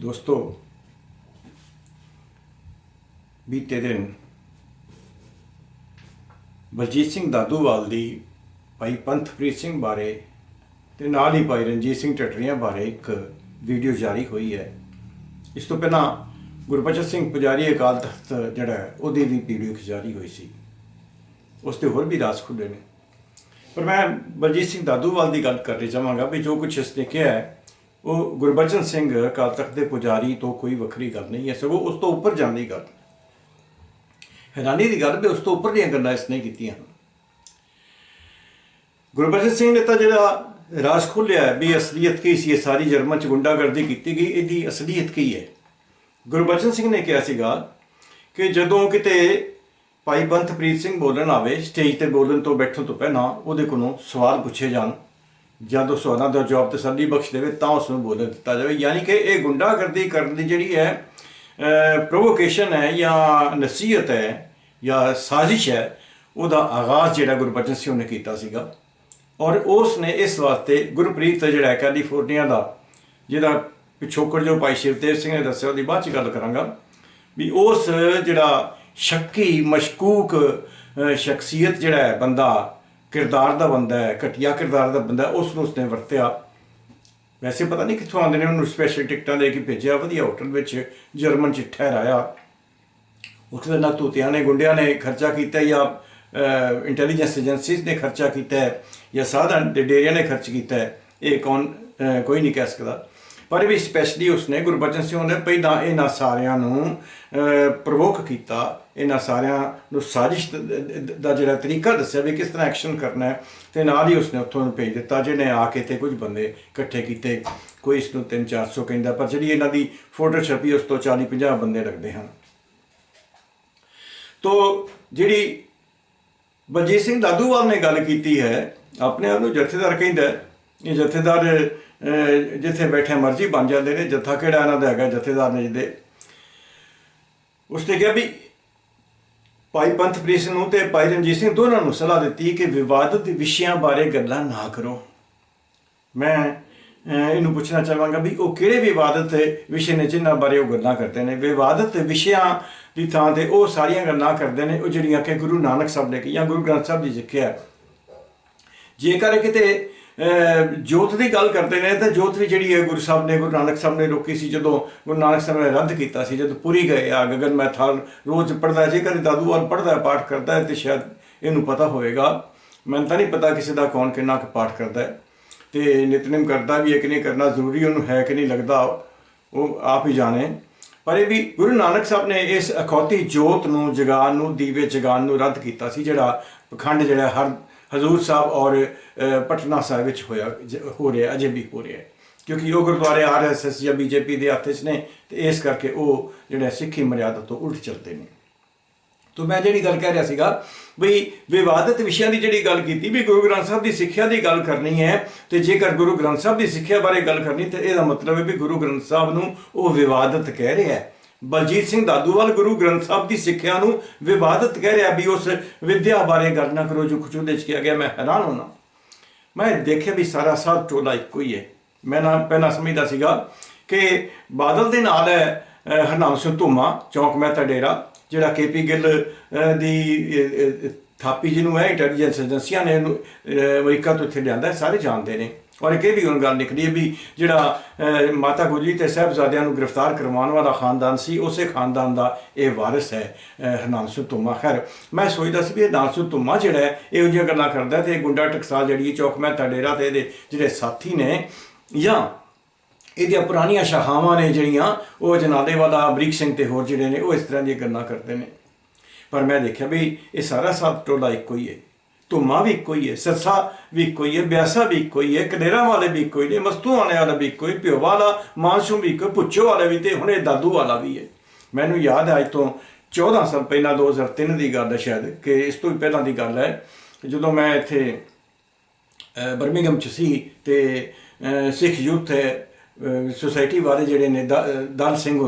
ਦੋਸਤੋ ਬੀਤੇ ਦਿਨ ਬਲਜੀਤ ਸਿੰਘ ਦਾਦੂਵਾਲ ਦੀ ਭਾਈ ਪੰਥਪ੍ਰੀਤ ਸਿੰਘ ਬਾਰੇ ਤੇ ਨਾਲ ਹੀ ਭਾਈ ਰਣਜੀਤ ਸਿੰਘ ਟਟਰੀਆਂ ਬਾਰੇ ਇੱਕ ਵੀਡੀਓ ਜਾਰੀ ਹੋਈ ਹੈ। ਇਸ ਤੋਂ ਪਹਿਲਾਂ ਗੁਰਬਚਨ ਸਿੰਘ ਪੁਜਾਰੀ ਅਕਾਲ ਤਖਤ ਜਿਹੜਾ ਹੈ, ਉਹਦੀ ਵੀ ਵੀਡੀਓ ਜਾਰੀ ਹੋਈ ਸੀ। ਉਸ ਤੇ ਹੋਰ ਵੀ ਰਾਸ ਖੁੱਲੇ ਨੇ। ਪਰ ਮੈਂ ਬਲਜੀਤ ਸਿੰਘ ਦਾਦੂਵਾਲ ਦੀ ਗੱਲ ਕਰਨੀ ਚਾਹਾਂਗਾ ਵੀ ਜੋ ਕੁਝ ਇਸਨੇ ਕਿਹਾ ਹੈ ਉਹ ਗੁਰਬਚਨ ਸਿੰਘ ਅਕਾਲ ਤਖਤ ਦੇ ਪੁਜਾਰੀ ਤੋਂ ਕੋਈ ਵੱਖਰੀ ਗੱਲ ਨਹੀਂ ਹੈ, ਸਗੋਂ ਉਸ ਤੋਂ ਉੱਪਰ ਜਾਂਦੀ ਗੱਲ ਹੈਰਾਨੀ ਦੀ ਗੱਲ ਵੀ ਉਸ ਤੋਂ ਉੱਪਰ ਦੀਆਂ ਗੱਲਾਂ ਇਸ ਨੇ ਕੀਤੀਆਂ। ਹਨ ਗੁਰਬਚਨ ਸਿੰਘ ਨੇ ਤਾਂ ਜਿਹੜਾ ਰਾਜ ਖੋਲਿਆ ਵੀ ਅਸਲੀਅਤ ਕੀ ਸੀ, ਇਹ ਸਾਰੀ ਜਰਮਨ ਚ ਗੁੰਡਾਗਰਦੀ ਕੀਤੀ ਗਈ, ਇਹਦੀ ਅਸਲੀਅਤ ਕੀ ਹੈ? ਗੁਰਬਚਨ ਸਿੰਘ ਨੇ ਕਿਹਾ ਸੀਗਾ ਕਿ ਜਦੋਂ ਕਿਤੇ ਭਾਈ ਬੰਤਪ੍ਰੀਤ ਸਿੰਘ ਬੋਲਣ ਆਵੇ, ਸਟੇਜ ਤੇ ਬੋਲਣ ਤੋਂ ਬੈਠਣ ਤੋਂ ਪਹਿਲਾਂ ਉਹਦੇ ਕੋਲੋਂ ਸਵਾਲ ਪੁੱਛੇ ਜਾਣ। ਜਦ ਉਹ ਸਵਾਲਾਂ ਦਾ ਜਵਾਬ ਤਸੱਲੀ ਬਖਸ਼ ਦੇਵੇ, ਤਾਂ ਉਸ ਨੂੰ ਬੋਲਣ ਦਿੱਤਾ ਜਾਵੇ। ਯਾਨੀ ਕਿ ਇਹ ਗੁੰਡਾਗਰਦੀ ਕਰਨ ਦੀ ਜਿਹੜੀ ਹੈ ਪ੍ਰੋਵੋਕੇਸ਼ਨ ਹੈ ਜਾਂ ਨਸੀਹਤ ਹੈ ਜਾਂ ਸਾਜ਼ਿਸ਼ ਹੈ, ਉਹਦਾ ਆਗਾਜ਼ ਜਿਹੜਾ ਗੁਰਬਚਨ ਸਿੰਘ ਨੇ ਕੀਤਾ ਸੀਗਾ। ਔਰ ਉਸ ਨੇ ਇਸ ਵਾਸਤੇ ਗੁਰਪ੍ਰੀਤ ਜਿਹੜਾ ਕੈਲੀਫੋਰਨੀਆ ਦਾ, ਜਿਹਦਾ ਪਿਛੋਕੜ ਜੋ ਭਾਈ ਸ਼ਿਵਦੇਵ ਸਿੰਘ ਨੇ ਦੱਸਿਆ, ਉਹਦੀ ਬਾਅਦ ਚ ਗੱਲ ਕਰਾਂਗਾ। ਵੀ ਉਸ ਜਿਹੜਾ ਸ਼ੱਕੀ, ਮਸ਼ਕੂਕ ਸ਼ਖਸੀਅਤ ਜਿਹੜਾ ਹੈ, ਬੰਦਾ ਕਿਰਦਾਰ ਦਾ ਬੰਦਾ ਹੈ, ਘਟੀਆ ਕਿਰਦਾਰ ਦਾ ਬੰਦਾ ਉਸ ਨੂੰ ਉਸਨੇ ਵਰਤਿਆ। ਵੈਸੇ ਪਤਾ ਨਹੀਂ ਕਿੱਥੋਂ ਆਉਂਦੇ ਨੇ, ਉਹਨੂੰ ਸਪੈਸ਼ਲ ਟਿਕਟਾਂ ਦੇ ਕੇ ਭੇਜਿਆ, ਵਧੀਆ ਹੋਟਲ ਵਿੱਚ ਜਰਮਨ ਚ ਠਹਿਰਾਇਆ। ਉੱਥੇ ਨਾ ਤੂਤਿਆਂ ਨੇ, ਗੁੰਡਿਆਂ ਨੇ ਖਰਚਾ ਕੀਤਾ ਜਾਂ ਇੰਟੈਲੀਜੈਂਸ ਏਜੰਸੀਜ਼ ਨੇ ਖਰਚਾ ਕੀਤਾ ਹੈ, ਜਾਂ ਸਾਧਨ ਡੇਰਿਆਂ ਨੇ ਖਰਚ ਕੀਤਾ ਹੈ। ਇਹ ਕੌਣ ਕੋਈ ਨਹੀਂ ਕਹਿ ਸਕਦਾ। ਪਰ ਵੀ ਸਪੈਸ਼ਲੀ ਉਸਨੇ ਗੁਰਬਚਨ ਸਿੰਘ ਨੇ ਪਹਿਲਾਂ ਇਹਨਾਂ ਸਾਰਿਆਂ ਨੂੰ ਪ੍ਰਵੋਕ ਕੀਤਾ। ਇਹਨਾਂ ਸਾਰਿਆਂ ਨੂੰ ਸਾਜ਼ਿਸ਼ ਦਾ ਜਿਹੜਾ ਤਰੀਕਾ ਦੱਸਿਆ ਵੀ ਕਿਸ ਤਰ੍ਹਾਂ ਐਕਸ਼ਨ ਕਰਨਾ ਹੈ, ਤੇ ਨਾਲ ਹੀ ਉਸਨੇ ਉੱਥੋਂ ਭੇਜ ਦਿੱਤਾ, ਜਿਹਨੇ ਆ ਕੇ ਤੇ ਕੁਝ ਬੰਦੇ ਇਕੱਠੇ ਕੀਤੇ। ਕੋਈ ਇਸ ਨੂੰ 3-400 ਕਹਿੰਦਾ, ਪਰ ਜਿਹੜੀ ਇਹਨਾਂ ਦੀ ਫੋਟੋ ਛਪੀ, ਉਸ ਤੋਂ 40-50 ਬੰਦੇ ਲੱਗਦੇ ਹਨ। ਤੋ ਜਿਹੜੀ ਬਲਜੀਤ ਸਿੰਘ ਦਾਦੂਵਾਲ ਨੇ ਗੱਲ ਕੀਤੀ ਹੈ, ਆਪਣੇ ਆਪ ਨੂੰ ਜਥੇਦਾਰ ਕਹਿੰਦਾ ਇਹ ਜਥੇਦਾਰ ਜਿੱਥੇ ਬੈਠੇ ਮਰਜ਼ੀ ਬਣ ਜਾਂਦੇ ਨੇ, ਜੱਥਾ ਕਿਹੜਾ ਇਹਨਾਂ ਦਾ ਹੈਗਾ, ਜਥੇਦਾਰ ਨੇ ਜਿਹਦੇ ਉਸਨੇ ਕਿਹਾ ਵੀ ਭਾਈ ਪੰਥਪ੍ਰੀਤ ਸਿੰਘ ਨੂੰ ਤੇ ਭਾਈ ਰਣਜੀਤ ਸਿੰਘ ਦੋਨਾਂ ਨੂੰ ਸਲਾਹ ਦਿੱਤੀ ਕਿ ਵਿਵਾਦਤ ਵਿਸ਼ਿਆਂ ਬਾਰੇ ਗੱਲਾਂ ਨਾ ਕਰੋ। ਮੈਂ ਇਹਨੂੰ ਪੁੱਛਣਾ ਚਾਹਾਂਗਾ ਵੀ ਉਹ ਕਿਹੜੇ ਵਿਵਾਦਤ ਵਿਸ਼ੇ ਨੇ ਜਿਨ੍ਹਾਂ ਬਾਰੇ ਉਹ ਗੱਲਾਂ ਕਰਦੇ ਨੇ? ਵਿਵਾਦਤ ਵਿਸ਼ਿਆਂ ਦੀ ਥਾਂ ਤੇ ਉਹ ਸਾਰੀਆਂ ਗੱਲਾਂ ਕਰਦੇ ਨੇ, ਉਹ ਜਿਹੜੀਆਂ ਕਿ ਗੁਰੂ ਨਾਨਕ ਸਾਹਿਬ ਨੇ ਕਹੀਆਂ ਗੁਰੂ ਗ੍ਰੰਥ ਸਾਹਿਬ ਦੀ ਸਿੱਖਿਆ। ਹੈ। ਜੇਕਰ ਕਿਤੇ ਜੋਤ ਦੀ ਗੱਲ ਕਰਦੇ ਨੇ ਤਾਂ ਜੋਤ ਵੀ ਜਿਹੜੀ ਹੈ ਗੁਰੂ ਸਾਹਿਬ ਨੇ, ਗੁਰੂ ਨਾਨਕ ਸਾਹਿਬ ਨੇ ਰੋਕੀ ਸੀ, ਜਦੋਂ ਗੁਰੂ ਨਾਨਕ ਸਾਹਿਬ ਨੇ ਰੱਦ ਕੀਤਾ ਸੀ, ਜਦੋਂ ਪੂਰੀ ਗਏ ਆ ਗਗਨ ਮੈਥਾਲ ਰੋਜ਼ ਪੜਦਾ ਜੇਕਰ ਦਾਦੂਵਾਲ ਪੜਦਾ ਪਾਠ ਕਰਦਾ ਹੈ, ਤੇ ਸ਼ਾਇਦ ਇਹਨੂੰ ਪਤਾ ਹੋਵੇਗਾ। ਮੈਨੂੰ ਤਾਂ ਨਹੀਂ ਪਤਾ ਕਿਸੇ ਦਾ ਕੌਣ ਕਿੰਨਾ ਕੁ ਪਾਠ ਕਰਦਾ ਹੈ। ਤੇ ਨਿਤਨੇਮ ਕਰਦਾ ਵੀ ਹੈ ਕਿ ਨਹੀਂ ਕਰਨਾ ਜ਼ਰੂਰੀ, ਉਹਨੂੰ ਹੈ ਕਿ ਨਹੀਂ ਲੱਗਦਾ, ਉਹ ਆਪ ਹੀ ਜਾਣੇ। ਪਰ ਇਹ ਵੀ ਗੁਰੂ ਨਾਨਕ ਸਾਹਿਬ ਨੇ ਇਸ ਅਖੌਤੀ ਜੋਤ ਨੂੰ, ਜਗਾਨ ਨੂੰ, ਦੀਵੇ ਜਗਾਉਣ ਨੂੰ ਰੱਦ ਕੀਤਾ ਸੀ, ਜਿਹੜਾ ਪਖੰਡ ਜਿਹੜਾ ਹਰ ਹਜ਼ੂਰ ਸਾਹਿਬ ਔਰ ਪਟਨਾ ਸਾਹਿਬ ਵਿੱਚ ਹੋਇਆ, ਜ- ਹੋ ਰਿਹਾ, ਅਜੇ ਵੀ ਹੋ ਰਿਹਾ ਕਿਉਂਕਿ ਉਹ ਗੁਰਦੁਆਰੇ ਆਰਐਸਐਸ ਜਾਂ ਬੀਜੇਪੀ ਦੇ ਹੱਥ 'ਚ ਨੇ, ਤੇ ਇਸ ਕਰਕੇ ਉਹ ਜਿਹੜਾ ਸਿੱਖੀ ਮਰਿਆਦਾ ਤੋਂ ਉਲਟ ਚੱਲਦੇ ਨੇ। ਤੋ ਮੈਂ ਜਿਹੜੀ ਗੱਲ ਕਹਿ ਰਿਹਾ ਸੀਗਾ ਵੀ ਵਿਵਾਦਿਤ ਵਿਸ਼ਿਆਂ ਦੀ ਜਿਹੜੀ ਗੱਲ ਕੀਤੀ, ਵੀ ਗੁਰੂ ਗ੍ਰੰਥ ਸਾਹਿਬ ਦੀ ਸਿੱਖਿਆ ਦੀ ਗੱਲ ਕਰਨੀ ਹੈ, ਤੇ ਜੇਕਰ ਗੁਰੂ ਗ੍ਰੰਥ ਸਾਹਿਬ ਦੀ ਸਿੱਖਿਆ ਬਾਰੇ ਗੱਲ ਕਰਨੀ, ਤੇ ਇਹਦਾ ਮਤਲਬ ਹੈ ਵੀ ਗੁਰੂ ਗ੍ਰੰਥ ਸਾਹਿਬ ਨੂੰ ਉਹ ਵਿਵਾਦਿਤ ਕਹਿ ਰਿਹਾ ਹੈ। ਬਲਜੀਤ ਸਿੰਘ ਦਾਦੂਵਾਲ ਗੁਰੂ ਗ੍ਰੰਥ ਸਾਹਿਬ ਦੀ ਸਿੱਖਿਆ ਨੂੰ ਵਿਵਾਦਿਤ ਕਹਿ ਰਿਹਾ ਵੀ ਉਸ ਵਿਦਿਆ ਬਾਰੇ ਗੱਲ ਨਾ ਕਰੋ ਜੋ ਕੁਝ ਉਹਦੇ ਚ ਕਿਹਾ ਗਿਆ, ਮੈਂ ਹੈਰਾਨ ਹੋਣਾ। ਮੈਂ ਦੇਖਿਆ ਵੀ ਸਾਰਾ ਸਾਧ ਟੋਲਾ ਇੱਕੋ ਹੀ ਹੈ। ਮੈਂ ਨਾ ਪਹਿਲਾਂ ਸਮਝਦਾ ਸੀਗਾ ਕਿ ਬਾਦਲ ਦੇ ਨਾਲ ਹੈ ਹਰਨਾਮ ਸਿੰਘ ਧੂਮਾ ਚੌਂਕ ਮਹਿਤਾ ਡੇਰਾ ਜਿਹੜਾ ਕੇਪੀ ਗਿੱਲ ਦੀ ਥਾਪੀ ਜਿਹਨੂੰ ਹੈ ਇੰਟੈਲੀਜੈਂਸ ਏਜੰਸੀਆਂ ਨੇ ਇਹਨੂੰ ਅਹ, ਅਮਰੀਕਾ ਤੋਂ ਇੱਥੇ ਲਿਆਂਦਾ ਸਾਰੇ ਜਾਣਦੇ ਨੇ। ਔਰ ਇੱਕ ਇਹ ਵੀ ਹੁਣ ਗੱਲ ਨਿਕਲੀ ਹੈ ਵੀ ਜਿਹੜਾ ਮਾਤਾ ਗੁਜਰੀ ਤੇ ਸਾਹਿਬਜ਼ਾਦਿਆਂ ਨੂੰ ਗ੍ਰਿਫਤਾਰ ਕਰਵਾਉਣ ਵਾਲਾ ਖਾਨਦਾਨ ਸੀ ਉਸੇ ਖਾਨਦਾਨ ਦਾ ਇਹ ਵਾਰਿਸ ਹੈ ਅਹ, ਹਰਨਾਮ ਧੂਮਾ। ਖੈਰ ਮੈਂ ਸੋਚਦਾ ਸੀ ਵੀ ਇਹ ਹਰਨਾਮ ਸਿੰਘ ਧੂਮਾ ਜਿਹੜਾ ਹੈ ਇਹੋ ਜਿਹੀਆਂ ਗੱਲਾਂ ਕਰਦਾ ਹੈ ਤੇ ਗੁੰਡਾ ਟਕਸਾਲ ਜਿਹੜੀ ਚੌਕ ਮਹਿਤਾ ਡੇਰਾ ਤੇ ਇਹਦੇ ਜਿਹੜੇ ਸਾਥੀ ਨੇ ਜਾਂ ਇਹਦੀਆਂ ਪੁਰਾਣੀਆਂ ਸ਼ਾਖਾਵਾਂ ਨੇ ਜਿਹੜੀਆਂ ਉਹ ਜਨਾਲੇ ਵਾਲਾ ਅਮਰੀਕ ਸਿੰਘ ਤੇ ਹੋਰ ਜਿਹੜੇ ਨੇ ਉਹ ਇਸ ਤਰ੍ਹਾਂ ਦੀਆਂ ਗੱਲਾਂ ਕਰਦੇ ਨੇ। ਪਰ ਮੈਂ ਦੇਖਿਆ ਵੀ ਇਹ ਸਾਰਾ ਸਭ ਟੋਲਾ ਇੱਕੋ ਹੀ ਹੈ ਧੁਮਾ ਵੀ ਇੱਕੋ ਹੀ ਹੈ। ਸੱਸਾ ਵੀ ਇੱਕੋ ਹੀ ਹੈ ਬਿਆਸਾ ਵੀ ਇੱਕੋ ਹੀ ਹੈ ਕਨੇਰਾ ਵਾਲੇ ਵੀ ਇੱਕੋ ਹੀ ਨੇ ਮਸਤੂ ਆਣੇ ਵਾਲਾ ਵੀ ਇੱਕੋ ਹੀ ਪਿਓ ਵਾਲਾ ਮਾਨਸੂ ਵੀ ਇੱਕੋ ਪੁੱਛੋ ਵਾਲਾ ਵੀ ਤੇ ਹੁਣੇ ਦਾਦੂ ਵਾਲਾ ਵੀ ਹੈ। ਮੈਨੂੰ ਯਾਦ ਹੈ ਅੱਜ ਤੋਂ 14 ਸਾਲ ਪਹਿਲਾਂ 2003 ਦੀ ਗੱਲ ਹੈ ਸ਼ਾਇਦ, ਕਿ ਇਸ ਤੋਂ ਵੀ ਪਹਿਲਾਂ ਦੀ ਗੱਲ ਹੈ, ਜਦੋਂ ਮੈਂ ਇੱਥੇ ਬਰਮਿੰਗਮ ਚ ਸੀ ਤੇ ਸਿੱਖ ਯੂਥ ਸੁਸਾਇਟੀ ਵਾਲੇ ਜਿਹੜੇ ਨੇ ਦਲ ਸਿੰਘ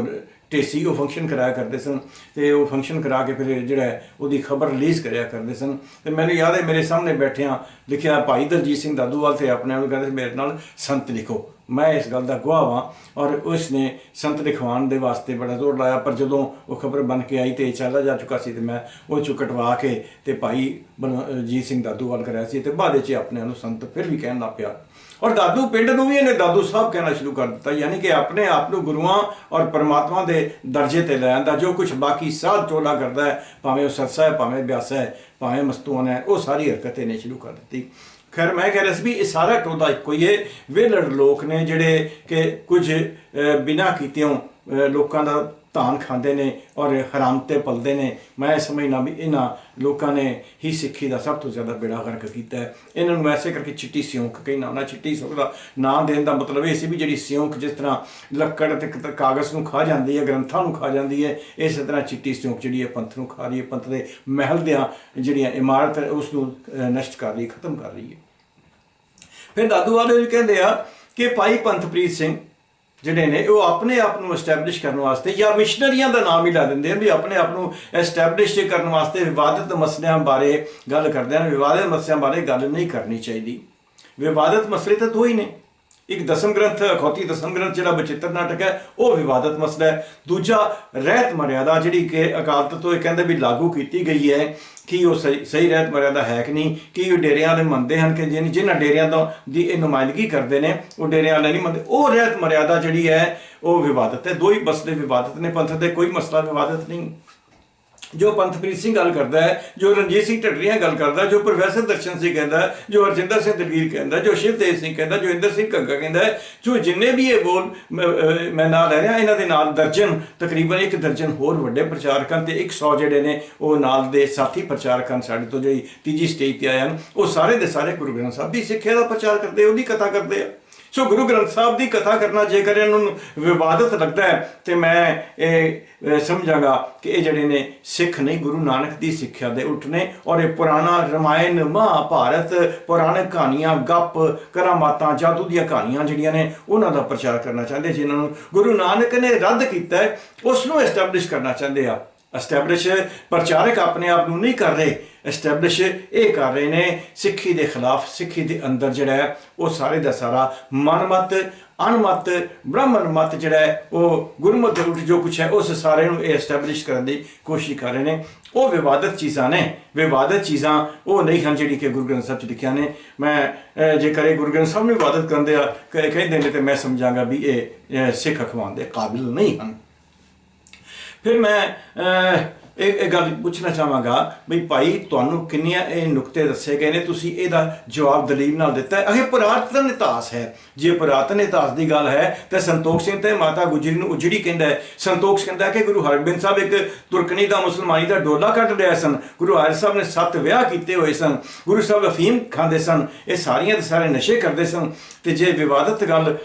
ਢੇਸੀ ਉਹ ਫੰਕਸ਼ਨ ਕਰਾਇਆ ਕਰਦੇ ਸਨ ਤੇ ਉਹ ਫੰਕਸ਼ਨ ਕਰਾ ਕੇ ਫਿਰ ਜਿਹੜਾ ਉਹਦੀ ਖਬਰ ਰਿਲੀਜ਼ ਕਰਿਆ ਕਰਦੇ ਸਨ। ਤੇ ਮੈਨੂੰ ਯਾਦ ਹੈ, ਮੇਰੇ ਸਾਹਮਣੇ ਬੈਠਿਆਂ ਲਿਖਿਆ ਭਾਈ ਦਲਜੀਤ ਸਿੰਘ ਦਾਦੂਵਾਲ ਤੇ ਆਪਣੇ ਆਪ ਨੂੰ ਕਹਿੰਦੇ ਸੀ, ਮੇਰੇ ਨਾਲ ਸੰਤ ਲਿਖੋ। ਮੈਂ ਇਸ ਗੱਲ ਦਾ ਗਵਾਹ ਹਾਂ ਔਰ ਉਸ ਨੇ ਸੰਤ ਲਿਖਵਾਉਣ ਦੇ ਵਾਸਤੇ ਬੜਾ ਜ਼ੋਰ ਲਾਇਆ, ਪਰ ਜਦੋਂ ਉਹ ਖਬਰ ਬਣ ਕੇ ਆਈ ਤੇ ਇਹ ਚੱਲਦਾ ਜਾ ਚੁੱਕਾ ਸੀ ਤੇ ਮੈਂ ਉਹ ਚੋਂ ਕਟਵਾ ਕੇ ਤੇ ਭਾਈ ਬਲਵ- ਜੀਤ ਸਿੰਘ ਦਾਦੂ ਵੱਲ ਕਰਿਆ ਸੀ ਤੇ ਬਾਅਦ ਵਿੱਚ ਆਪਣੇ ਨੂੰ ਸੰਤ ਫਿਰ ਵੀ ਕਹਿਣ ਲੱਗ ਪਿਆ। ਔਰ ਦਾਦੂ ਪਿੰਡ ਨੂੰ ਵੀ ਇਹਨੇ ਦਾਦੂ ਸਾਹਿਬ ਕਹਿਣਾ ਸ਼ੁਰੂ ਕਰ ਦਿੱਤਾ, ਯਾਨੀ ਕਿ ਆਪਣੇ ਆਪ ਨੂੰ ਗੁਰੂਆਂ ਔਰ ਪਰਮਾਤਮਾ ਦੇ ਦਰਜੇ ਤੇ ਲੈ ਆਂਦਾ, ਜੋ ਕੁਝ ਬਾਕੀ ਸਾਧ ਟੋਲਾ ਕਰਦਾ ਹੈ, ਭਾਵੇਂ ਉਹ ਸਰਸਾ ਹੈ, ਭਾਵੇਂ ਬਿਆਸਾ ਹੈ, ਭਾਵੇਂ ਮਸਤੂਨ ਹੈ ਉਹ ਸਾਰੀ ਹਰਕਤ ਇਹਨੇ ਸ਼ੁਰੂ ਕਰ ਦਿੱਤੀ। ਖੈਰ ਮੈਂ ਕਹਿ ਰਿਹਾ ਸੀ ਵੀ ਇਹ ਸਾਰਾ ਟੋਲਾ ਇੱਕੋ ਹੀ ਹੈ। ਵਿਹਲੜ ਲੋਕ ਨੇ ਜਿਹੜੇ ਕਿ ਕੁਝ ਅਹ, ਬਿਨਾਂ ਕੀਤਿਓਂ ਲੋਕਾਂ ਦਾ ਧਾਨ ਖਾਂਦੇ ਨੇ ਔਰ ਹਰਾਮ ਤੇ ਪਲਦੇ ਨੇ। ਮੈਂ ਸਮਝਣਾ ਵੀ ਇਹਨਾਂ ਲੋਕਾਂ ਨੇ ਹੀ ਸਿੱਖੀ ਦਾ ਸਭ ਤੋਂ ਜ਼ਿਆਦਾ ਬੇੜਾ ਗਰਕ ਕੀਤਾ ਹੈ। ਇਹਨਾਂ ਨੂੰ ਐਸੇ ਕਰਕੇ ਚਿੱਟੀ ਸਿਉਂਕ ਕਹਿਣਾ ਉਹਨਾਂ ਚਿੱਟੀ ਸਿਉਂਕ ਦਾ ਨਾਂ ਦੇਣ ਦਾ ਮਤਲਬ ਇਹ ਸੀ ਵੀ ਜਿਹੜੀ ਸਿਉਂਕ ਜਿਸ ਤਰ੍ਹਾਂ ਲੱਕੜ ਤੇ ਕਾਗਜ਼ ਨੂੰ ਖਾ ਜਾਂਦੀ ਹੈ, ਗ੍ਰੰਥਾਂ ਨੂੰ ਖਾ ਜਾਂਦੀ ਹੈ, ਇਸੇ ਤਰ੍ਹਾਂ ਚਿੱਟੀ ਸਿਉਂਕ ਜਿਹੜੀ ਹੈ ਪੰਥ ਨੂੰ ਖਾ ਰਹੀ ਹੈ। ਪੰਥ ਦੇ ਮਹਿਲ ਦੀਆਂ ਜਿਹੜੀਆਂ ਇਮਾਰਤ ਉਸ ਨੂੰ ਨਸ਼ਟ ਕਰ ਰਹੀ ਖਤਮ ਕਰ ਰਹੀ ਹੈ। ਫਿਰ ਦਾਦੂ ਵਾਲੇ ਵੀ ਕਹਿੰਦੇ ਆ ਕਿ ਭਾਈ ਪੰਥਪ੍ਰੀਤ ਸਿੰਘ ਜਿਹੜੇ ਨੇ ਉਹ ਆਪਣੇ ਆਪ ਨੂੰ ਐਸਟੈਬਲਿਸ਼ ਕਰਨ ਵਾਸਤੇ ਜਾਂ ਮਿਸ਼ਨਰੀਆਂ ਦਾ ਨਾਮ ਹੀ ਲਾ ਦਿੰਦੇ ਆ ਵੀ ਆਪਣੇ ਆਪ ਨੂੰ ਐਸਟੈਬਲਿਸ਼ ਕਰਨ ਵਾਸਤੇ ਵਿਵਾਦਿਤ ਮਸਲਿਆਂ ਬਾਰੇ ਗੱਲ ਕਰਦੇ ਹਨ ਵਿਵਾਦਿਤ ਮਸਲਿਆਂ ਬਾਰੇ ਗੱਲ ਨਹੀਂ ਕਰਨੀ ਚਾਹੀਦੀ। ਵਿਵਾਦਿਤ ਮਸਲੇ ਤਾਂ ਦੋ ਹੀ ਨੇ। ਇੱਕ ਦਸਮ ਗ੍ਰੰਥ, ਅਖੌਤੀ ਦਸਮ ਗ੍ਰੰਥ ਜਿਹੜਾ ਬਚਿੱਤਰ ਨਾਟਕ ਹੈ, ਉਹ ਵਿਵਾਦਿਤ ਮਸਲਾ ਹੈ। ਦੂਜਾ, ਰਹਿਤ ਮਰਿਆਦਾ ਜਿਹੜੀ ਕਿ ਅਕਾਲ ਤਖਤ ਤੋਂ ਇਹ ਕਹਿੰਦੇ ਵੀ ਲਾਗੂ ਕੀਤੀ ਗਈ ਹੈ ਕਿ ਉਹ ਸਹੀ ਸਹੀ ਰਹਿਤ ਮਰਿਆਦਾ ਹੈ ਕਿ ਨਹੀਂ, ਕਿ ਉਹ ਡੇਰਿਆਂ ਵਾਲੇ ਮੰਨਦੇ ਹਨ ਕਿ ਜਿਨ, ਜਿਨ੍ਹਾਂ ਡੇਰਿਆਂ ਤੋਂ ਦੀ ਇਹ ਨੁਮਾਇੰਦਗੀ ਕਰਦੇ ਨੇ, ਉਹ ਡੇਰਿਆਂ ਵਾਲੇ ਨਹੀਂ ਮੰਨਦੇ। ਉਹ ਰਹਿਤ ਮਰਿਆਦਾ ਜਿਹੜੀ ਹੈ, ਉਹ ਵਿਵਾਦਤ ਹੈ। ਦੋ ਹੀ ਮਸਲੇ ਵਿਵਾਦਤ ਨੇ, ਪੰਥ ਦੇ ਕੋਈ ਮਸਲਾ ਵਿਵਾਦਤ ਨਹੀਂ। ਜੋ ਪੰਥਪ੍ਰੀਤ ਸਿੰਘ ਗੱਲ ਕਰਦਾ ਹੈ ਜੋ ਰਣਜੀਤ ਸਿੰਘ ਢੱਡਰੀਆਂ ਗੱਲ ਕਰਦਾ ਜੋ ਪ੍ਰੋਫੈਸਰ ਦਰਸ਼ਨ ਸਿੰਘ ਕਹਿੰਦਾ ਜੋ ਹਰਜਿੰਦਰ ਸਿੰਘ ਦਲਵੀਰ ਕਹਿੰਦਾ ਜੋ ਸ਼ਿਵਦੇਵ ਸਿੰਘ ਕਹਿੰਦਾ ਜੋ ਇੰਦਰ ਸਿੰਘ ਘੱਗਾ ਕਹਿੰਦਾ ਜੋ ਜਿੰਨੇ ਵੀ ਇਹ ਬੋਲ ਮੈਂ, ਨਾਲ ਲੈ ਰਿਹਾ ਇਹਨਾਂ ਦੇ ਨਾਲ ਦਰਜਨ ਤਕਰੀਬਨ ਇੱਕ ਦਰਜਨ ਹੋਰ ਵੱਡੇ ਪ੍ਰਚਾਰਕ ਹਨ ਤੇ 100 ਜਿਹੜੇ ਨੇ ਉਹ ਨਾਲ ਦੇ ਸਾਥੀ ਪ੍ਰਚਾਰਕ ਹਨ ਸਾਡੇ ਤੋਂ ਜਿਹੜੀ ਤੀਜੀ ਸਟੇਜ ਤੇ ਆਏ ਹਨ ਉਹ ਸਾਰੇ ਦੇ ਸਾਰੇ ਗੁਰੂ ਗ੍ਰੰਥ ਸਾਹਿਬ ਦੀ ਸਿੱਖਿਆ ਦਾ ਪ੍ਰਚਾਰ ਕਰਦੇ ਉਹਦੀ ਕਥਾ ਕਰਦੇ ਆ। ਸੋ ਗੁਰੂ ਗ੍ਰੰਥ ਸਾਹਿਬ ਦੀ ਕਥਾ ਕਰਨਾ ਜੇਕਰ ਇਹਨਾਂ ਨੂੰ ਵਿਵਾਦਤ ਲੱਗਦਾ ਹੈ, ਤੇ ਮੈਂ ਇਹ ਸਮਝਾਂਗਾ ਕਿ ਇਹ ਜਿਹੜੇ ਨੇ ਸਿੱਖ ਨਹੀਂ ਗੁਰੂ ਨਾਨਕ ਦੀ ਸਿੱਖਿਆ ਦੇ ਉਲਟ ਨੇ ਔਰ ਇਹ ਪੁਰਾਣਾ ਰਮਾਇਣ, ਮਹਾਭਾਰਤ ਪੁਰਾਣਕ ਕਹਾਣੀਆਂ, ਗੱਪ, ਕਰਾਮਾਤਾਂ, ਜਾਦੂ ਦੀਆਂ ਕਹਾਣੀਆਂ ਜਿਹੜੀਆਂ ਨੇ, ਉਹਨਾਂ ਦਾ ਪ੍ਰਚਾਰ ਕਰਨਾ ਚਾਹੁੰਦੇ, ਜਿਨ੍ਹਾਂ ਨੂੰ ਗੁਰੂ ਨਾਨਕ ਨੇ ਰੱਦ ਕੀਤਾ ਉਸ ਨੂੰ ਐਸਟੈਬਲਿਸ਼ ਕਰਨਾ ਚਾਹੁੰਦੇ ਆ। ਐਸਟੈਬਲਿਸ਼ ਪ੍ਰਚਾਰਕ ਆਪਣੇ ਆਪ ਨੂੰ ਨਹੀਂ ਕਰ ਰਹੇ ਐਸਟੈਬਲਿਸ਼ ਇਹ ਕਰ ਰਹੇ ਨੇ। ਸਿੱਖੀ ਦੇ ਖਿਲਾਫ ਸਿੱਖੀ ਦੇ ਅੰਦਰ ਜਿਹੜਾ ਹੈ ਉਹ ਸਾਰੇ ਦਾ ਸਾਰਾ ਮਨਮਤ ਅਨਮਤ ਬ੍ਰਾਹਮਣ ਮਤ ਜਿਹੜਾ ਹੈ ਉਹ ਗੁਰਮਤ ਦੇ ਉਲਟ ਜੋ ਕੁਛ ਹੈ ਉਸ ਸਾਰੇ ਨੂੰ ਇਹ ਐਸਟੈਬਲਿਸ਼ ਕਰਨ ਦੀ ਕੋਸ਼ਿਸ਼ ਕਰ ਰਹੇ ਨੇ। ਉਹ ਵਿਵਾਦਤ ਚੀਜ਼ਾਂ ਨੇ। ਵਿਵਾਦਤ ਚੀਜ਼ਾਂ ਉਹ ਨਹੀਂ ਹਨ ਜਿਹੜੀ ਕਿ ਗੁਰੂ ਗ੍ਰੰਥ ਸਾਹਿਬ ਚ ਲਿਖਿਆ ਨੇ। ਮੈਂ ਅਹ, ਜੇਕਰ ਇਹ ਗੁਰੂ ਗ੍ਰੰਥ ਸਾਹਿਬ ਨੂੰ ਵਿਵਾਦਤ ਕਰਦੇ ਆ ਕਹਿੰਦੇ ਨੇ ਤੇ ਮੈਂ ਸਮਝਾਂਗਾ ਵੀ ਇਹ ਸਿੱਖ ਅਖਵਾਉਣ ਦੇ ਕਾਬਿਲ ਨਹੀਂ ਹਨ। ਫਿਰ ਮੈਂ ਇਹ ਇਹ ਗੱਲ ਪੁੱਛਣਾ ਚਾਹਾਂਗਾ ਵੀ ਭਾਈ ਤੁਹਾਨੂੰ ਕਿੰਨੀਆਂ ਇਹ ਨੁਕਤੇ ਦੱਸੇ ਗਏ ਨੇ? ਤੁਸੀਂ ਇਹਦਾ ਜਵਾਬ ਦਲੀਲ ਨਾਲ ਦਿੱਤਾ ਹੈ। ਇਹ ਪੁਰਾਤਨ ਇਤਿਹਾਸ ਹੈ। ਜੇ ਪੁਰਾਤਨ ਇਤਿਹਾਸ ਦੀ ਗੱਲ ਹੈ, ਤਾਂ ਸੰਤੋਖ ਸਿੰਘ ਤੇ ਮਾਤਾ ਗੁਜਰੀ ਨੂੰ ਉਜੜੀ ਕਹਿੰਦਾ ਹੈ। ਸੰਤੋਖ ਕਹਿੰਦਾ ਕਿ ਗੁਰੂ ਹਰਗੋਬਿੰਦ ਸਾਹਿਬ ਇੱਕ ਤੁਰਕਨੀ ਦਾ ਮੁਸਲਮਾਨੀ ਦਾ ਡੋਲਾ ਕੱਢ ਰਿਹਾ ਸਨ। ਗੁਰੂ ਹਰਿ ਸਾਹਿਬ ਨੇ ਸੱਤ ਵਿਆਹ ਕੀਤੇ ਹੋਏ ਸਨ। ਗੁਰੂ ਸਾਹਿਬ ਅਫੀਮ ਖਾਂਦੇ ਸਨ। ਇਹ ਸਾਰੀਆਂ ਦੇ ਸਾਰੇ ਨਸ਼ੇ ਕਰਦੇ ਸਨ। ਤੇ ਜੇ ਵਿਵਾਦਤ ਗੱਲ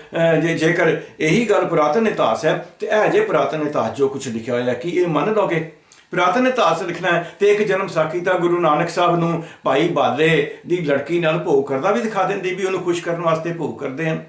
ਜੇ ਜੇਕਰ ਇਹੀ ਗੱਲ ਪੁਰਾਤਨ ਇਤਿਹਾਸ ਹੈ, ਤੇ ਇਹ ਜੇ ਪੁਰਾਤਨ ਇਤਿਹਾਸ ਜੋ ਕੁਝ ਲਿਖਿਆ ਹੋਇਆ ਕਿ ਇਹ ਮੰਨ ਲਓਗੇ? ਪੁਰਾਤਨ ਇਤਿਹਾਸ ਲਿਖਣਾ ਹੈ ਤੇ ਇੱਕ ਜਨਮ ਸਾਖੀ ਤਾਂ ਗੁਰੂ ਨਾਨਕ ਸਾਹਿਬ ਨੂੰ ਭਾਈ ਬਾਲੇ ਦੀ ਲੜਕੀ ਨਾਲ ਭੋਗ ਕਰਦਾ ਵੀ ਦਿਖਾ ਦਿੰਦੀ ਵੀ ਉਹਨੂੰ ਖੁਸ਼ ਕਰਨ ਵਾਸਤੇ ਭੋਗ ਕਰਦੇ ਹਨ।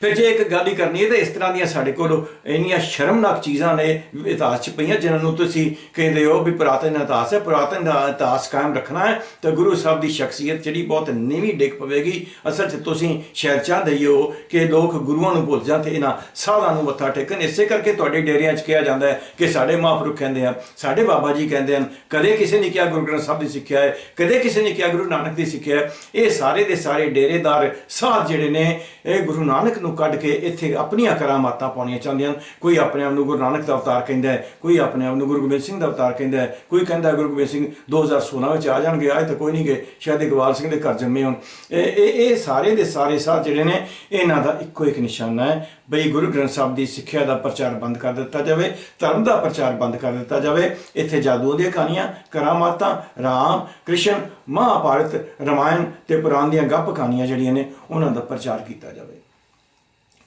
ਫਿਰ ਜੇ ਇੱਕ ਗੱਲ ਹੀ ਕਰਨੀ ਹੈ ਤਾਂ ਇਸ ਤਰ੍ਹਾਂ ਦੀਆਂ ਸਾਡੇ ਕੋਲ ਇੰਨੀਆਂ ਸ਼ਰਮਨਾਕ ਚੀਜ਼ਾਂ ਨੇ ਇਤਿਹਾਸ 'ਚ ਪਈਆਂ, ਜਿਨ੍ਹਾਂ ਨੂੰ ਤੁਸੀਂ ਕਹਿੰਦੇ ਹੋ ਵੀ ਪੁਰਾਤਨ ਇਤਿਹਾਸ ਹੈ, ਪੁਰਾਤਨ ਦਾ ਇਤਿਹਾਸ ਕਾਇਮ ਰੱਖਣਾ ਹੈ, ਤਾਂ ਗੁਰੂ ਸਾਹਿਬ ਦੀ ਸ਼ਖਸੀਅਤ ਜਿਹੜੀ ਬਹੁਤ ਨੀਵੀਂ ਡਿੱਗ ਪਵੇਗੀ। ਅਸਲ 'ਚ ਤੁਸੀਂ ਸ਼ਾਇਦ ਚਾਹੁੰਦੇ ਹੋ ਕਿ ਲੋਕ ਗੁਰੂਆਂ ਨੂੰ ਭੁੱਲ ਜਾਣ ਤੇ ਇਹਨਾਂ ਸਾਧਾਂ ਨੂੰ ਮੱਥਾ ਟੇਕਣ। ਇਸੇ ਕਰਕੇ ਤੁਹਾਡੇ ਡੇਰਿਆਂ 'ਚ ਕਿਹਾ ਜਾਂਦਾ ਹੈ ਕਿ ਸਾਡੇ ਮਹਾਂਪੁਰਖ ਕਹਿੰਦੇ ਆ ਸਾਡੇ ਬਾਬਾ ਜੀ ਕਹਿੰਦੇ ਹਨ, ਕਦੇ ਕਿਸੇ ਨੇ ਕਿਹਾ ਗੁਰੂ ਗ੍ਰੰਥ ਸਾਹਿਬ ਦੀ ਸਿੱਖਿਆ ਹੈ, ਕਦੇ ਕਿਸੇ ਨੇ ਕਿਹਾ ਗੁਰੂ ਨਾਨਕ ਦੀ ਸਿੱਖਿਆ ਹੈ। ਇਹ ਸਾਰੇ ਦੇ ਸਾਰੇ ਡੇਰੇਦਾਰ, ਸਾਧ ਜਿਹੜੇ ਨੇ, ਇਹ ਗੁਰੂ ਨਾਨਕ ਨੂੰ ਕੱਢ ਕੇ ਇੱਥੇ ਆਪਣੀਆਂ ਕਰਾਮਾਤਾਂ ਪਾਉਣੀਆਂ ਚਾਹੁੰਦੇ ਹਨ। ਕੋਈ ਆਪਣੇ ਆਪ ਨੂੰ ਗੁਰੂ ਨਾਨਕ ਦਾ ਅਵਤਾਰ ਕਹਿੰਦਾ ਹੈ, ਕੋਈ ਆਪਣੇ ਆਪ ਨੂੰ ਗੁਰੂ ਗੋਬਿੰਦ ਸਿੰਘ ਦਾ ਅਵਤਾਰ ਕਹਿੰਦਾ ਹੈ, ਕੋਈ ਕਹਿੰਦਾ ਗੁਰੂ ਗੋਬਿੰਦ ਸਿੰਘ 2016 ਵਿੱਚ ਆ ਜਾਣਗੇ, ਆਏ ਤਾਂ ਕੋਈ ਨਹੀਂ ਗਏ, ਸ਼ਾਇਦ ਇਕਬਾਲ ਸਿੰਘ ਦੇ ਘਰ ਜੰਮੇ ਹੋਣ। ਇਹ ਇਹ ਸਾਰੇ ਦੇ ਸਾਰੇ ਸਾਧ ਜਿਹੜੇ ਨੇ, ਇਹਨਾਂ ਦਾ ਇੱਕੋ ਇੱਕ ਨਿਸ਼ਾਨਾ ਹੈ ਬਈ ਗੁਰੂ ਗ੍ਰੰਥ ਸਾਹਿਬ ਦੀ ਸਿੱਖਿਆ ਦਾ ਪ੍ਰਚਾਰ ਬੰਦ ਕਰ ਦਿੱਤਾ ਜਾਵੇ, ਧਰਮ ਦਾ ਪ੍ਰਚਾਰ ਬੰਦ ਕਰ ਦਿੱਤਾ ਜਾਵੇ। ਇੱਥੇ ਜਾਦੂ ਦੀਆਂ ਕਹਾਣੀਆਂ, ਕਰਾਮਾਤਾਂ, ਰਾਮ, ਕ੍ਰਿਸ਼ਨ, ਮਹਾਭਾਰਤ, ਰਮਾਇਣ ਤੇ ਪੁਰਾਣ ਦੀਆਂ ਗੱਪ ਕਹਾਣੀਆਂ ਜਿਹੜੀਆਂ ਨੇ, ਉਹਨਾਂ ਦਾ ਪ੍ਰਚਾਰ ਕੀਤਾ ਜਾਵੇ।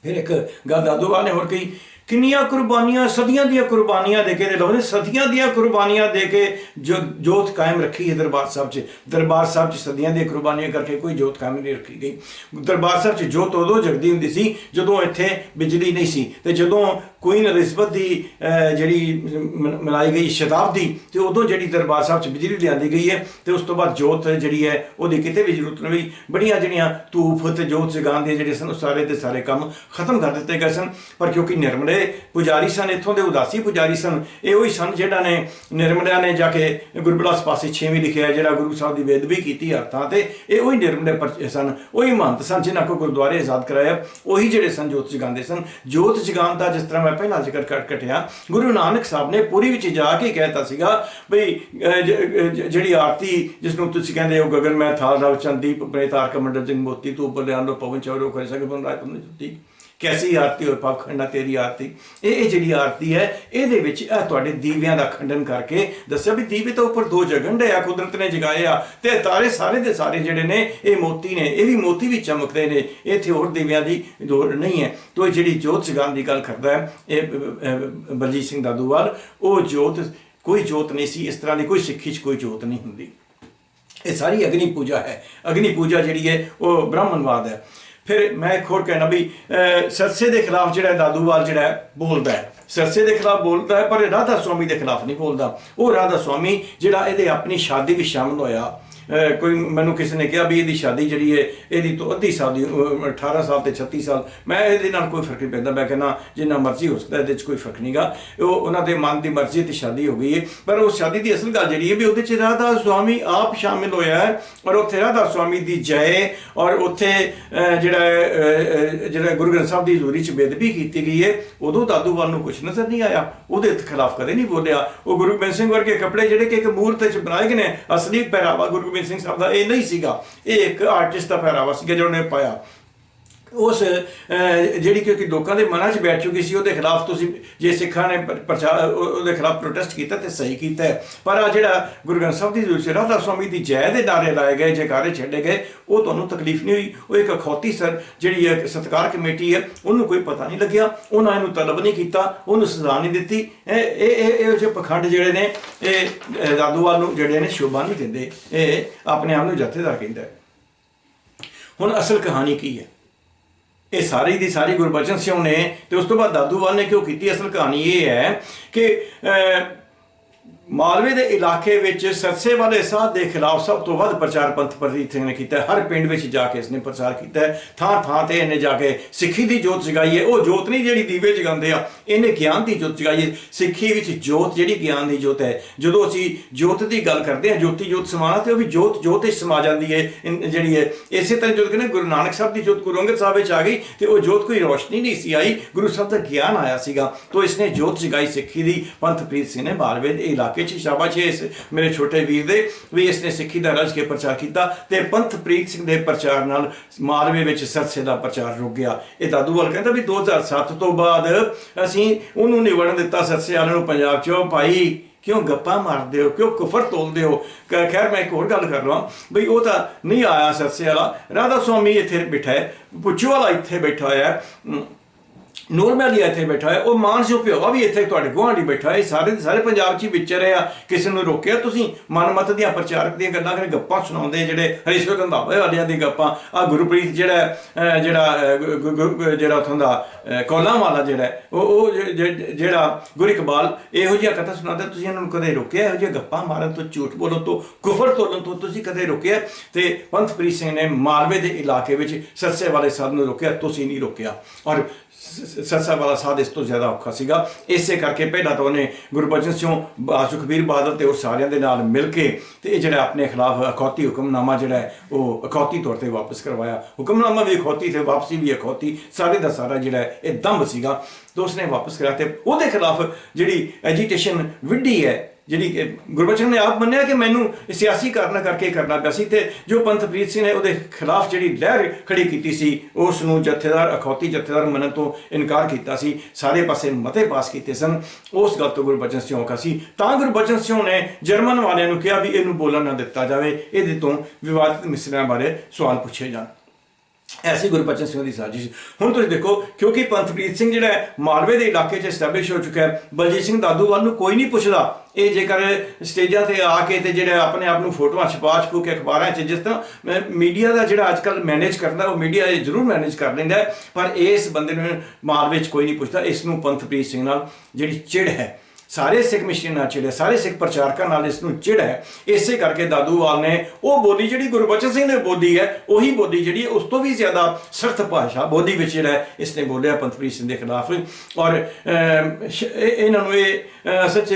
ਫਿਰ ਇੱਕ ਗੱਲ ਦਾਦੂਵਾਲ ਨੇ ਹੋਰ ਕਹੀ ਕਿੰਨੀਆਂ ਕੁਰਬਾਨੀਆਂ, ਸਦੀਆਂ ਦੀਆਂ ਕੁਰਬਾਨੀਆਂ ਦੇ ਕੇ ਦੇ ਲੋਕ ਨੇ ਸਦੀਆਂ ਦੀਆਂ ਕੁਰਬਾਨੀਆਂ ਦੇ ਕੇ ਜੋ ਜੋਤ ਕਾਇਮ ਰੱਖੀ ਹੈ ਦਰਬਾਰ ਸਾਹਿਬ 'ਚ। ਦਰਬਾਰ ਸਾਹਿਬ 'ਚ ਸਦੀਆਂ ਦੀਆਂ ਕੁਰਬਾਨੀਆਂ ਕਰਕੇ ਕੋਈ ਜੋਤ ਕਾਇਮ ਨਹੀਂ ਰੱਖੀ ਗਈ। ਦਰਬਾਰ ਸਾਹਿਬ 'ਚ ਜੋਤ ਉਦੋਂ ਜਗਦੀ ਹੁੰਦੀ ਸੀ ਜਦੋਂ ਇੱਥੇ ਬਿਜਲੀ ਨਹੀਂ ਸੀ ਤੇ ਜਦੋਂ ਕੁਈਨ ਐਲਿਜ਼ਬeth ਦੀ ਜਿਹੜੀ ਮ- ਮਨਾਈ ਗਈ ਸ਼ਤਾਬਦੀ, ਤੇ ਉਦੋਂ ਜਿਹੜੀ ਦਰਬਾਰ ਸਾਹਿਬ 'ਚ ਬਿਜਲੀ ਲਿਆਂਦੀ ਗਈ ਹੈ, ਤੇ ਉਸ ਤੋਂ ਬਾਅਦ ਜੋਤ ਜਿਹੜੀ ਹੈ, ਉਹਦੀ ਕਿਤੇ ਵੀ ਜ਼ਰੂਰਤ ਨਹੀਂ ਬੜੀਆਂ ਜਿਹੜੀਆਂ ਧੂਫ ਤੇ ਜੋਤ ਜਗਾਉਣ ਦੇ ਜਿਹੜੇ ਸਨ, ਉਹ ਸਾਰੇ ਦੇ ਸਾਰੇ ਕੰਮ ਖਤਮ ਕਰ ਦਿੱਤੇ ਗਏ ਸਨ। ਪਰ ਕਿਉਂਕਿ ਨਿਰਮਲੇ ਪੁਜਾਰੀ ਸਨ, ਇੱਥੋਂ ਦੇ ਉਦਾਸੀ ਪੁਜਾਰੀ ਸਨ, ਇਹ ਉਹੀ ਸਨ ਜਿਹੜਾ ਨੇ ਨਿਰਮਲਿਆਂ ਨੇ ਜਾ ਕੇ ਗੁਰਬਿਲਾਸ ਪਾਸੇ 6ਵੀਂ ਲਿਖਿਆ ਜਿਹੜਾ ਗੁਰੂ ਸਾਹਿਬ ਦੀ ਬੇਦਬੀ ਕੀਤੀ ਹੱਥਾਂ ਤੇ, ਇਹ ਉਹੀ ਨਿਰਮਲੇ ਪਰ- ਸਨ, ਉਹੀ ਮਹੰਤ ਸਨ ਜਿਨ੍ਹਾਂ ਕੋ ਗੁਰਦੁਆਰੇ ਆਜ਼ਾਦ ਕਰਾਇਆ ਉਹੀ ਜਿਹੜੇ ਸਨ ਜੋਤ ਜਗਾਉਂਦੇ ਸਨ। ਜੋਤ ਜਗਾਉਣ ਦਾ ਜਿਸ ਤਰ੍ਹਾਂ ਮੈਂ ਪਹਿਲਾਂ ਜ਼ਿਕਰ ਕਰ ਕਟਿਆ ਗੁਰੂ ਨਾਨਕ ਸਾਹਿਬ ਨੇ ਪੂਰੀ ਵਿੱਚ ਜਾ ਕੇ ਕਹਿਤਾ ਸੀਗਾ ਬਈ ਅਹ, ਜਿਹੜੀ ਆਰਤੀ ਜਿਸ ਨੂੰ ਤੁਸੀਂ ਕਹਿੰਦੇ ਹੋ ਗਗਨ ਮੈਂ ਥਾਲ ਰਵ ਚੰਦੀਪ ਬਰੇ ਤਾਰਕ ਮੰਡਲ ਸਿੰਘ ਮੋਤੀ ਤੂੰ ਉੱਪਰ ਲਿਆਂਦੋ ਪਵਨ ਚੌਰੋ ਖਰੇ ਸਕੇ ਬਨ ਰਾਇ ਤੁਮਨੇ ਜੁੱਤੀ ਕੈਸੀ ਆਰਤੀ ਹੋਏ ਪਾਪ ਖੰਡਾ ਤੇਰੀ ਆਰਤੀ? ਇਹ ਇਹ ਜਿਹੜੀ ਆਰਤੀ ਹੈ, ਇਹਦੇ ਵਿੱਚ ਇਹ ਤੁਹਾਡੇ ਦੀਵਿਆਂ ਦਾ ਖੰਡਨ ਕਰਕੇ ਦੱਸਿਆ ਵੀ ਦੀਵੇ ਤਾਂ ਉੱਪਰ ਦੋ ਜਗਣ ਆ, ਕੁਦਰਤ ਨੇ ਜਗਾਏ ਆ ਤੇ ਤਾਰੇ ਸਾਰੇ ਦੇ ਸਾਰੇ ਜਿਹੜੇ ਨੇ, ਇਹ ਮੋਤੀ ਨੇ, ਇਹ ਵੀ ਮੋਤੀ ਵੀ ਚਮਕਦੇ ਨੇ ਇੱਥੇ ਹੋਰ ਦੀਵਿਆਂ ਦੀ ਲੋੜ ਨਹੀਂ ਹੈ। ਤੋ ਇਹ ਜਿਹੜੀ ਜੋਤ ਜਗਾਉਣ ਦੀ ਗੱਲ ਕਰਦਾ ਹੈ, ਇਹ ਬਲਜੀਤ ਸਿੰਘ ਦਾਦੂਵਾਲ, ਉਹ ਜੋਤ, ਕੋਈ ਜੋਤ ਨਹੀਂ ਸੀ, ਇਸ ਤਰ੍ਹਾਂ ਦੀ ਕੋਈ ਸਿੱਖੀ 'ਚ ਕੋਈ ਜੋਤ ਨਹੀਂ ਹੁੰਦੀ। ਇਹ ਸਾਰੀ ਅਗਨੀ ਪੂਜਾ ਹੈ। ਅਗਨੀ ਪੂਜਾ ਜਿਹੜੀ ਹੈ, ਉਹ ਬ੍ਰਾਹਮਣਵਾਦ ਹੈ। ਫਿਰ ਮੈਂ ਇੱਕ ਹੋਰ ਕਹਿਣਾ ਵੀ ਸਰਸੇ ਦੇ ਖਿਲਾਫ ਜਿਹੜਾ ਦਾਦੂਵਾਲ ਜਿਹੜਾ ਬੋਲਦਾ ਹੈ। ਸਰਸੇ ਦੇ ਖਿਲਾਫ ਬੋਲਦਾ ਹੈ, ਪਰ ਰਾਧਾ ਸੁਆਮੀ ਦੇ ਖਿਲਾਫ ਨਹੀਂ ਬੋਲਦਾ। ਉਹ ਰਾਧਾ ਸੁਆਮੀ ਜਿਹੜਾ ਇਹਦੇ ਆਪਣੀ ਸ਼ਾਦੀ ਵਿੱਚ ਸ਼ਾਮਲ ਹੋਇਆ ਕੋਈ ਮੈਨੂੰ ਕਿਸੇ ਨੇ ਕਿਹਾ ਵੀ ਇਹਦੀ ਸ਼ਾਦੀ ਜਿਹੜੀ ਹੈ ਇਹਦੀ ਤੋਂ ਅੱਧੀ ਸਾਲ ਦੀ ਅਹ, 18 ਸਾਲ ਤੇ 36 ਸਾਲ ਮੈਂ ਇਹਦੇ ਨਾਲ ਕੋਈ ਫ਼ਰਕ ਨਹੀਂ ਪੈਂਦਾ। ਮੈਂ ਕਹਿੰਦਾ ਜਿੰਨਾ ਮਰਜ਼ੀ ਹੋ ਸਕਦਾ ਇਹਦੇ 'ਚ ਕੋਈ ਫ਼ਰਕ ਨਹੀਂਗਾ ਉਹ ਉਹਨਾਂ ਦੇ ਮਨ ਦੀ ਮਰਜ਼ੀ ਤੇ ਸ਼ਾਦੀ ਹੋ ਗਈ ਹੈ। ਪਰ ਉਹ ਸ਼ਾਦੀ ਦੀ ਅਸਲ ਗੱਲ ਜਿਹੜੀ ਹੈ ਵੀ ਉਹਦੇ 'ਚ ਰਾਧਾ ਸੁਆਮੀ ਆਪ ਸ਼ਾਮਿਲ ਹੋਇਆ ਹੈ ਔਰ ਉੱਥੇ ਰਾਧਾ ਸੁਆਮੀ ਦੀ ਜੈ ਔਰ ਉੱਥੇ ਜਿਹੜਾ ਹੈ, ਜਿਹੜਾ ਗੁਰੂ ਗ੍ਰੰਥ ਸਾਹਿਬ ਦੀ ਹਜ਼ੂਰੀ 'ਚ ਬੇਦਬੀ ਕੀਤੀ ਗਈ ਹੈ। ਉਦੋਂ ਦਾਦੂਵਾਲ ਨੂੰ ਕੁਝ ਨਜ਼ਰ ਨਹੀਂ ਆਇਆ। ਉਹਦੇ ਖਿਲਾਫ ਕਦੇ ਨਹੀਂ ਬੋਲਿਆ। ਉਹ ਗੁਰੂ ਗੋਬਿੰਦ ਸਿੰਘ ਵਰਗੇ ਕੱਪੜੇ ਜਿਹੜੇ ਕਿ ਇੱਕ ਮੂਰਤ 'ਚ ਬਣਾਏ ਗਏ ਨੇ ਅਸਲੀ ਪਹਿਰਾਵਾ ਗੁਰੂ ਗੋਬਿੰਦ ਸਿੰਘ ਸਾਹਿਬ ਦਾ, ਇਹ ਨਹੀਂ ਸੀਗਾ। ਇਹ ਇੱਕ ਆਰਟਿਸਟ ਦਾ ਪਹਿਰਾਵਾ ਸੀਗਾ ਜਿਹੜਾ ਉਹਨੇ ਪਾਇਆ। ਉਸ ਜਿਹੜੀ ਕਿਉਂਕਿ ਲੋਕਾਂ ਦੇ ਮਨਾਂ 'ਚ ਬੈਠ ਚੁੱਕੀ ਸੀ, ਉਹਦੇ ਖਿਲਾਫ ਤੁਸੀਂ ਜੇ ਸਿੱਖਾਂ ਨੇ ਪ੍ਰਚਾਰ ਉਹਦੇ ਖਿਲਾਫ ਪ੍ਰੋਟੈਸਟ ਕੀਤਾ ਤੇ ਸਹੀ ਕੀਤਾ ਪਰ ਆ ਜਿਹੜਾ ਗੁਰੂ ਗ੍ਰੰਥ ਸਾਹਿਬ ਦੀ ਜੋ ਰਾਧਾ ਸਵਾਮੀ ਦੀ ਜੈ ਦੇ ਨਾਰੇ ਲਾਏ ਗਏ, ਜੈਕਾਰੇ ਛੱਡੇ ਗਏ, ਉਹ ਤੁਹਾਨੂੰ ਤਕਲੀਫ ਨਹੀਂ ਹੋਈ? ਉਹ ਇੱਕ ਅਖੌਤੀ ਸਰ ਜਿਹੜੀ ਹੈ ਸਤਕਾਰ ਕਮੇਟੀ ਹੈ, ਉਹਨੂੰ ਕੋਈ ਪਤਾ ਨਹੀਂ ਲੱਗਿਆ। ਉਹਨਾਂ ਇਹਨੂੰ ਤਲਬ ਨਹੀਂ ਕੀਤਾ, ਉਹਨੂੰ ਸਜ਼ਾ ਨਹੀਂ ਦਿੱਤੀ। ਇਹ ਇਹ ਇਹ, ਇਹੋ ਜਿਹੇ ਪਖੰਡ ਜਿਹੜੇ ਨੇ, ਇਹ ਦਾਦੂਵਾਲ ਨੂੰ ਜਿਹੜੇ ਨੇ ਸ਼ੋਭਾ ਨਹੀਂ ਦਿੰਦੇ। ਇਹ ਆਪਣੇ ਆਪ ਨੂੰ ਜਥੇਦਾਰ ਕਹਿੰਦਾ ਹੁਣ ਅਸਲ ਕਹਾਣੀ ਕੀ ਹੈ? ਇਹ ਸਾਰੀ ਦੀ ਸਾਰੀ ਗੁਰਬਚਨ ਸਿੰਘ ਨੇ ਤੇ ਉਸ ਤੋਂ ਬਾਅਦ ਦਾਦੂਵਾਲ ਨੇ ਕਿਉਂ ਕੀਤੀ? ਅਸਲ ਕਹਾਣੀ ਇਹ ਹੈ ਕਿ ਮਾਲਵੇ ਦੇ ਇਲਾਕੇ ਵਿੱਚ ਸਰਸੇ ਵਾਲੇ ਸਾਧ ਦੇ ਖਿਲਾਫ ਸਭ ਤੋਂ ਵੱਧ ਪ੍ਰਚਾਰ ਪੰਥ ਪ੍ਰਦੀਪ ਸਿੰਘ ਨੇ ਕੀਤਾ ਹਰ ਪਿੰਡ ਵਿੱਚ ਜਾ ਕੇ ਇਸਨੇ ਪ੍ਰਚਾਰ ਕੀਤਾ ਥਾਂ ਥਾਂ ਤੇ ਇਹਨੇ ਜਾ ਕੇ ਸਿੱਖੀ ਦੀ ਜੋਤ ਜਗਾਈ ਹੈ। ਉਹ ਜੋਤ ਨਹੀਂ ਜਿਹੜੀ ਦੀਵੇ ਜਗਾਉਂਦੇ ਆ, ਇਹਨੇ ਗਿਆਨ ਦੀ ਜੋਤ ਜਗਾਈ ਹੈ। ਸਿੱਖੀ ਵਿੱਚ ਜੋਤ ਜਿਹੜੀ ਗਿਆਨ ਦੀ ਜੋਤ ਹੈ। ਜਦੋਂ ਅਸੀਂ ਜੋਤ ਦੀ ਗੱਲ ਕਰਦੇ ਹਾਂ, ਜੋਤੀ ਜੋਤ ਸਮਾਣਾ ਤੇ ਉਹ ਵੀ ਜੋਤ ਜੋਤ ਵਿੱਚ ਸਮਾ ਜਾਂਦੀ ਹੈ। ਜਿਹੜੀ ਹੈ, ਇਸੇ ਤਰ੍ਹਾਂ ਜਦੋਂ ਕਹਿੰਦੇ ਗੁਰੂ ਨਾਨਕ ਸਾਹਿਬ ਦੀ ਜੋਤ ਗੁਰੂ ਅੰਗਦ ਸਾਹਿਬ ਵਿੱਚ ਆ ਗਈ ਤੇ ਉਹ ਜੋਤ ਕੋਈ ਰੋਸ਼ਨੀ ਨਹੀਂ ਸੀ ਆਈ। ਗੁਰੂ ਸਾਹਿਬ ਦਾ ਗਿਆਨ ਆਇਆ ਸੀਗਾ। ਤੋਂ ਇਸਨੇ ਜੋਤ ਜਗਾਈ ਸਿੱਖੀ ਦੀ। ਪੰਥਪ੍ਰੀਤ ਸਿੰਘ ਨੇ ਮਾਲਵੇ ਦੇ ਇਲਾਕੇ 'ਚ ਸ਼ਾਬਾਸ਼ ਇਸ ਮੇਰੇ ਛੋਟੇ ਵੀਰ ਦੇ ਵੀ ਇਸਨੇ ਸਿੱਖੀ ਦਾ ਰਜ ਕੇ ਪ੍ਰਚਾਰ ਕੀਤਾ ਤੇ ਪੰਥਪ੍ਰੀਤ ਸਿੰਘ ਦੇ ਪ੍ਰਚਾਰ ਨਾਲ ਮਾਲਵੇ ਵਿੱਚ ਸਰਸੇ ਦਾ ਪ੍ਰਚਾਰ ਰੁਕ ਗਿਆ। ਇਹ ਦਾਦੂਵਾਲ ਕਹਿੰਦਾ ਵੀ 2007 ਤੋਂ ਬਾਅਦ ਅਸੀਂ ਉਹਨੂੰ ਨਹੀਂ ਵੜਨ ਦਿੱਤਾ ਸਰਸੇ ਵਾਲਿਆਂ ਨੂੰ ਪੰਜਾਬ 'ਚੋਂ। ਭਾਈ, ਕਿਉਂ ਗੱਪਾਂ ਮਾਰਦੇ ਹੋ? ਕਿਉਂ ਕੁਫਰ ਤੋਲਦੇ ਹੋ? ਖੈਰ, ਮੈਂ ਇੱਕ ਹੋਰ ਗੱਲ ਕਰ ਰਹਾ ਬਈ ਉਹ ਤਾਂ ਨਹੀਂ ਆਇਆ ਸਰਸੇ ਵਾਲਾ। ਰਾਧਾ ਸੁਆਮੀ ਇੱਥੇ ਬੈਠਾ ਹੈ। ਪੁੱਛੂ ਵਾਲਾ ਇੱਥੇ ਬੈਠਾ ਹੋਇਆ ਹੈ ਅਮ, ਇੱਥੇ ਬੈਠਾ ਹੈ। ਉਹ ਮਾਨ ਮਾਨਸਿਓ ਪਿਓਵਾ ਵੀ ਇੱਥੇ ਤੁਹਾਡੇ ਗੁਆਂਢੀ ਬੈਠਾ ਹੈ। ਇਹ ਸਾਰੇ ਦੇ ਸਾਰੇ ਪੰਜਾਬ 'ਚ ਹੀ ਵਿਚਰ ਰਿਹਾ ਕਿਸੇ ਨੂੰ ਰੋਕਿਆ ਤੁਸੀਂ? ਮਨਮਤ ਦੀਆਂ ਪ੍ਰਚਾਰਕ ਦੀਆਂ ਗੱਲਾਂ ਕਰੇ ਗੱਪਾਂ ਸੁਣਾਉਂਦੇ ਜਿਹੜੇ ਹਰੀਸ਼ਵਰ ਰੰਧਾਵੇ ਵਾਲਿਆਂ ਦੀ ਗੱਪਾਂ। ਆ ਗੁਰਪ੍ਰੀਤ ਜਿਹੜਾ ਜਿਹੜਾ ਜਿਹੜਾ ਉਥੋਂ ਦਾ ਅਹ, ਕੌਲਾਂ ਵਾਲਾ ਜਿਹੜਾ ਉਹ ਉਹ ਜਿਹੜਾ ਗੁਰ ਇਕਬਾਲ ਇਹੋ ਜਿਹੀਆਂ ਕਥਾ ਸੁਣਾਉਂਦਾ ਤੁਸੀਂ ਇਹਨਾਂ ਨੂੰ ਕਦੇ ਰੋਕਿਆ? ਇਹੋ ਜਿਹੀਆਂ ਗੱਪਾਂ ਮਾਰਨ ਤੋਂ ਝੂਠ ਬੋਲਣ ਤੋਂ ਕੁਫਰ ਤੋਲਣ ਤੋਂ ਤੁਸੀਂ ਕਦੇ ਰੋਕਿਆ ਤੇ ਪੰਥਪ੍ਰੀਤ ਸਿੰਘ ਨੇ ਮਾਲਵੇ ਦੇ ਇਲਾਕੇ ਵਿੱਚ ਸਰਸੇ ਵਾਲੇ ਸਾਧ ਨੂੰ ਰੋਕਿਆ। ਤੁਸੀਂ ਨਹੀਂ ਰੋਕਿਆ। ਔਰ ਸ- ਸ- ਸਰਸਾ ਵਾਲਾ ਸਾਧ ਇਸ ਤੋਂ ਜ਼ਿਆਦਾ ਔਖਾ ਸੀਗਾ। ਇਸੇ ਕਰਕੇ ਪਹਿਲਾਂ ਤਾਂ ਉਹਨੇ ਗੁਰਬਚਨ ਸਿੰਘ ਸੁਖਬੀਰ ਬਾਦਲ ਤੇ ਉਹ ਸਾਰਿਆਂ ਦੇ ਨਾਲ ਮਿਲ ਕੇ ਤੇ ਇਹ ਜਿਹੜਾ ਆਪਣੇ ਖਿਲਾਫ ਅਖੌਤੀ ਹੁਕਮਨਾਮਾ ਜਿਹੜਾ ਹੈ, ਉਹ ਅਖੌਤੀ ਤੌਰ ਤੇ ਵਾਪਸ ਕਰਵਾਇਆ। ਹੁਕਮਨਾਮਾ ਵੀ ਅਖੌਤੀ ਤੇ ਵਾਪਸੀ ਵੀ ਅਖੌਤੀ, ਸਾਰੇ ਦਾ ਸਾਰਾ ਜਿਹੜਾ ਇਹ ਦੰਭ ਸੀਗਾ। ਤੇ ਉਸਨੇ ਵਾਪਸ ਕਰਾ ਤੇ ਉਹਦੇ ਖਿਲਾਫ ਜਿਹੜੀ ਐਜੀਟੇਸ਼ਨ ਵਿੱਢੀ ਹੈ ਜਿਹੜੀ ਕਿ ਗੁਰਬਚਨ ਨੇ ਆਪ ਮੰਨਿਆ ਕਿ ਮੈਨੂੰ ਸਿਆਸੀ ਕਾਰਨਾਂ ਕਰਕੇ ਕਰਨਾ ਪਿਆ ਸੀ ਤੇ ਜੋ ਪੰਥਪ੍ਰੀਤ ਸਿੰਘ ਨੇ ਉਹਦੇ ਖਿਲਾਫ ਜਿਹੜੀ ਲਹਿਰ ਖੜੀ ਕੀਤੀ ਸੀ, ਉਸ ਨੂੰ ਜਥੇਦਾਰ, ਅਖੌਤੀ ਜਥੇਦਾਰ ਮੰਨਣ ਤੋਂ ਇਨਕਾਰ ਕੀਤਾ ਸੀ, ਸਾਰੇ ਪਾਸੇ ਮਤੇ ਪਾਸ ਕੀਤੇ ਸਨ। ਉਸ ਗੱਲ ਤੋਂ ਗੁਰਬਚਨ ਸਿੰਘ ਔਖਾ ਸੀ। ਤਾਂ ਗੁਰਬਚਨ ਸਿੰਘ ਨੇ ਜਰਮਨ ਵਾਲਿਆਂ ਨੂੰ ਕਿਹਾ ਵੀ ਇਹਨੂੰ ਬੋਲਣ ਨਾ ਦਿੱਤਾ ਜਾਵੇ। ਇਹਦੇ ਤੋਂ ਵਿਵਾਦਿਤ ਮਿਸਰਿਆਂ ਬਾਰੇ ਸਵਾਲ ਪੁੱਛੇ ਜਾਣ। ਐਸੀ ਗੁਰਬਚਨ ਸਿੰਘ ਦੀ ਸਾਜ਼ਿਸ਼। ਹੁਣ ਤੁਸੀਂ ਦੇਖੋ, ਕਿਉਂਕਿ ਪੰਥਪ੍ਰੀਤ ਸਿੰਘ ਜਿਹੜਾ ਮਾਲਵੇ ਦੇ ਇਲਾਕੇ 'ਚ ਐਸਟੈਬਲਿਸ਼ ਹੋ ਚੁੱਕਾ ਹੈ। ਬਲਜੀਤ ਸਿੰਘ ਦਾਦੂਵਾਲ ਨੂੰ ਕੋਈ ਨਹੀਂ ਪੁੱਛਦਾ। ਇਹ ਜੇਕਰ ਸਟੇਜਾਂ ਤੇ ਆ ਕੇ ਤੇ ਜਿਹੜਾ ਆਪਣੇ ਆਪ ਨੂੰ ਫੋਟੋਆਂ ਛਪਾ ਛਪੂ ਕੇ ਅਖਬਾਰਾਂ 'ਚ ਜਿਸ ਤਰ੍ਹਾਂ ਮੀਡੀਆ ਦਾ ਜਿਹੜਾ ਅੱਜ ਕੱਲ ਮੈਨੇਜ ਕਰਦਾ ਉਹ ਮੀਡੀਆ ਇਹ ਜ਼ਰੂਰ ਮੈਨੇਜ ਕਰ ਲੈਂਦਾ ਪਰ ਇਸ ਬੰਦੇ ਨੂੰ ਮਾਲ ਵਿੱਚ ਕੋਈ ਨਹੀਂ ਪੁੱਛਦਾ ਇਸ ਨੂੰ ਪੰਥਪ੍ਰੀਤ ਸਿੰਘ ਨਾਲ ਜਿਹੜੀ ਚਿੜ ਹੈ ਸਾਰੇ ਸਿੱਖ ਮਿਸ਼ਨ ਨਾਲ ਚਿੜਿਆ ਸਾਰੇ ਸਿੱਖ ਪ੍ਰਚਾਰਕਾਂ ਨਾਲ ਇਸ ਨੂੰ ਚਿੜ ਹੈ ਇਸੇ ਕਰਕੇ ਦਾਦੂਵਾਲ ਨੇ ਉਹ ਬੋਲੀ ਜਿਹੜੀ ਗੁਰਬਚਨ ਸਿੰਘ ਨੇ ਬੋਲੀ ਹੈ ਉਹੀ ਬੋਲੀ ਜਿਹੜੀ ਹੈ ਉਸ ਤੋਂ ਵੀ ਜ਼ਿਆਦਾ ਸਖਤ ਭਾਸ਼ਾ ਬੋਲੀ ਵਿੱਚ ਜਿਹੜਾ ਇਸ ਨੇ ਬੋਲਿਆ ਪੰਥਪ੍ਰੀਤ ਸਿੰਘ ਦੇ ਖਿਲਾਫ। ਔਰ ਇਹਨਾਂ ਨੂੰ ਇਹ ਅ, ਸੱਚ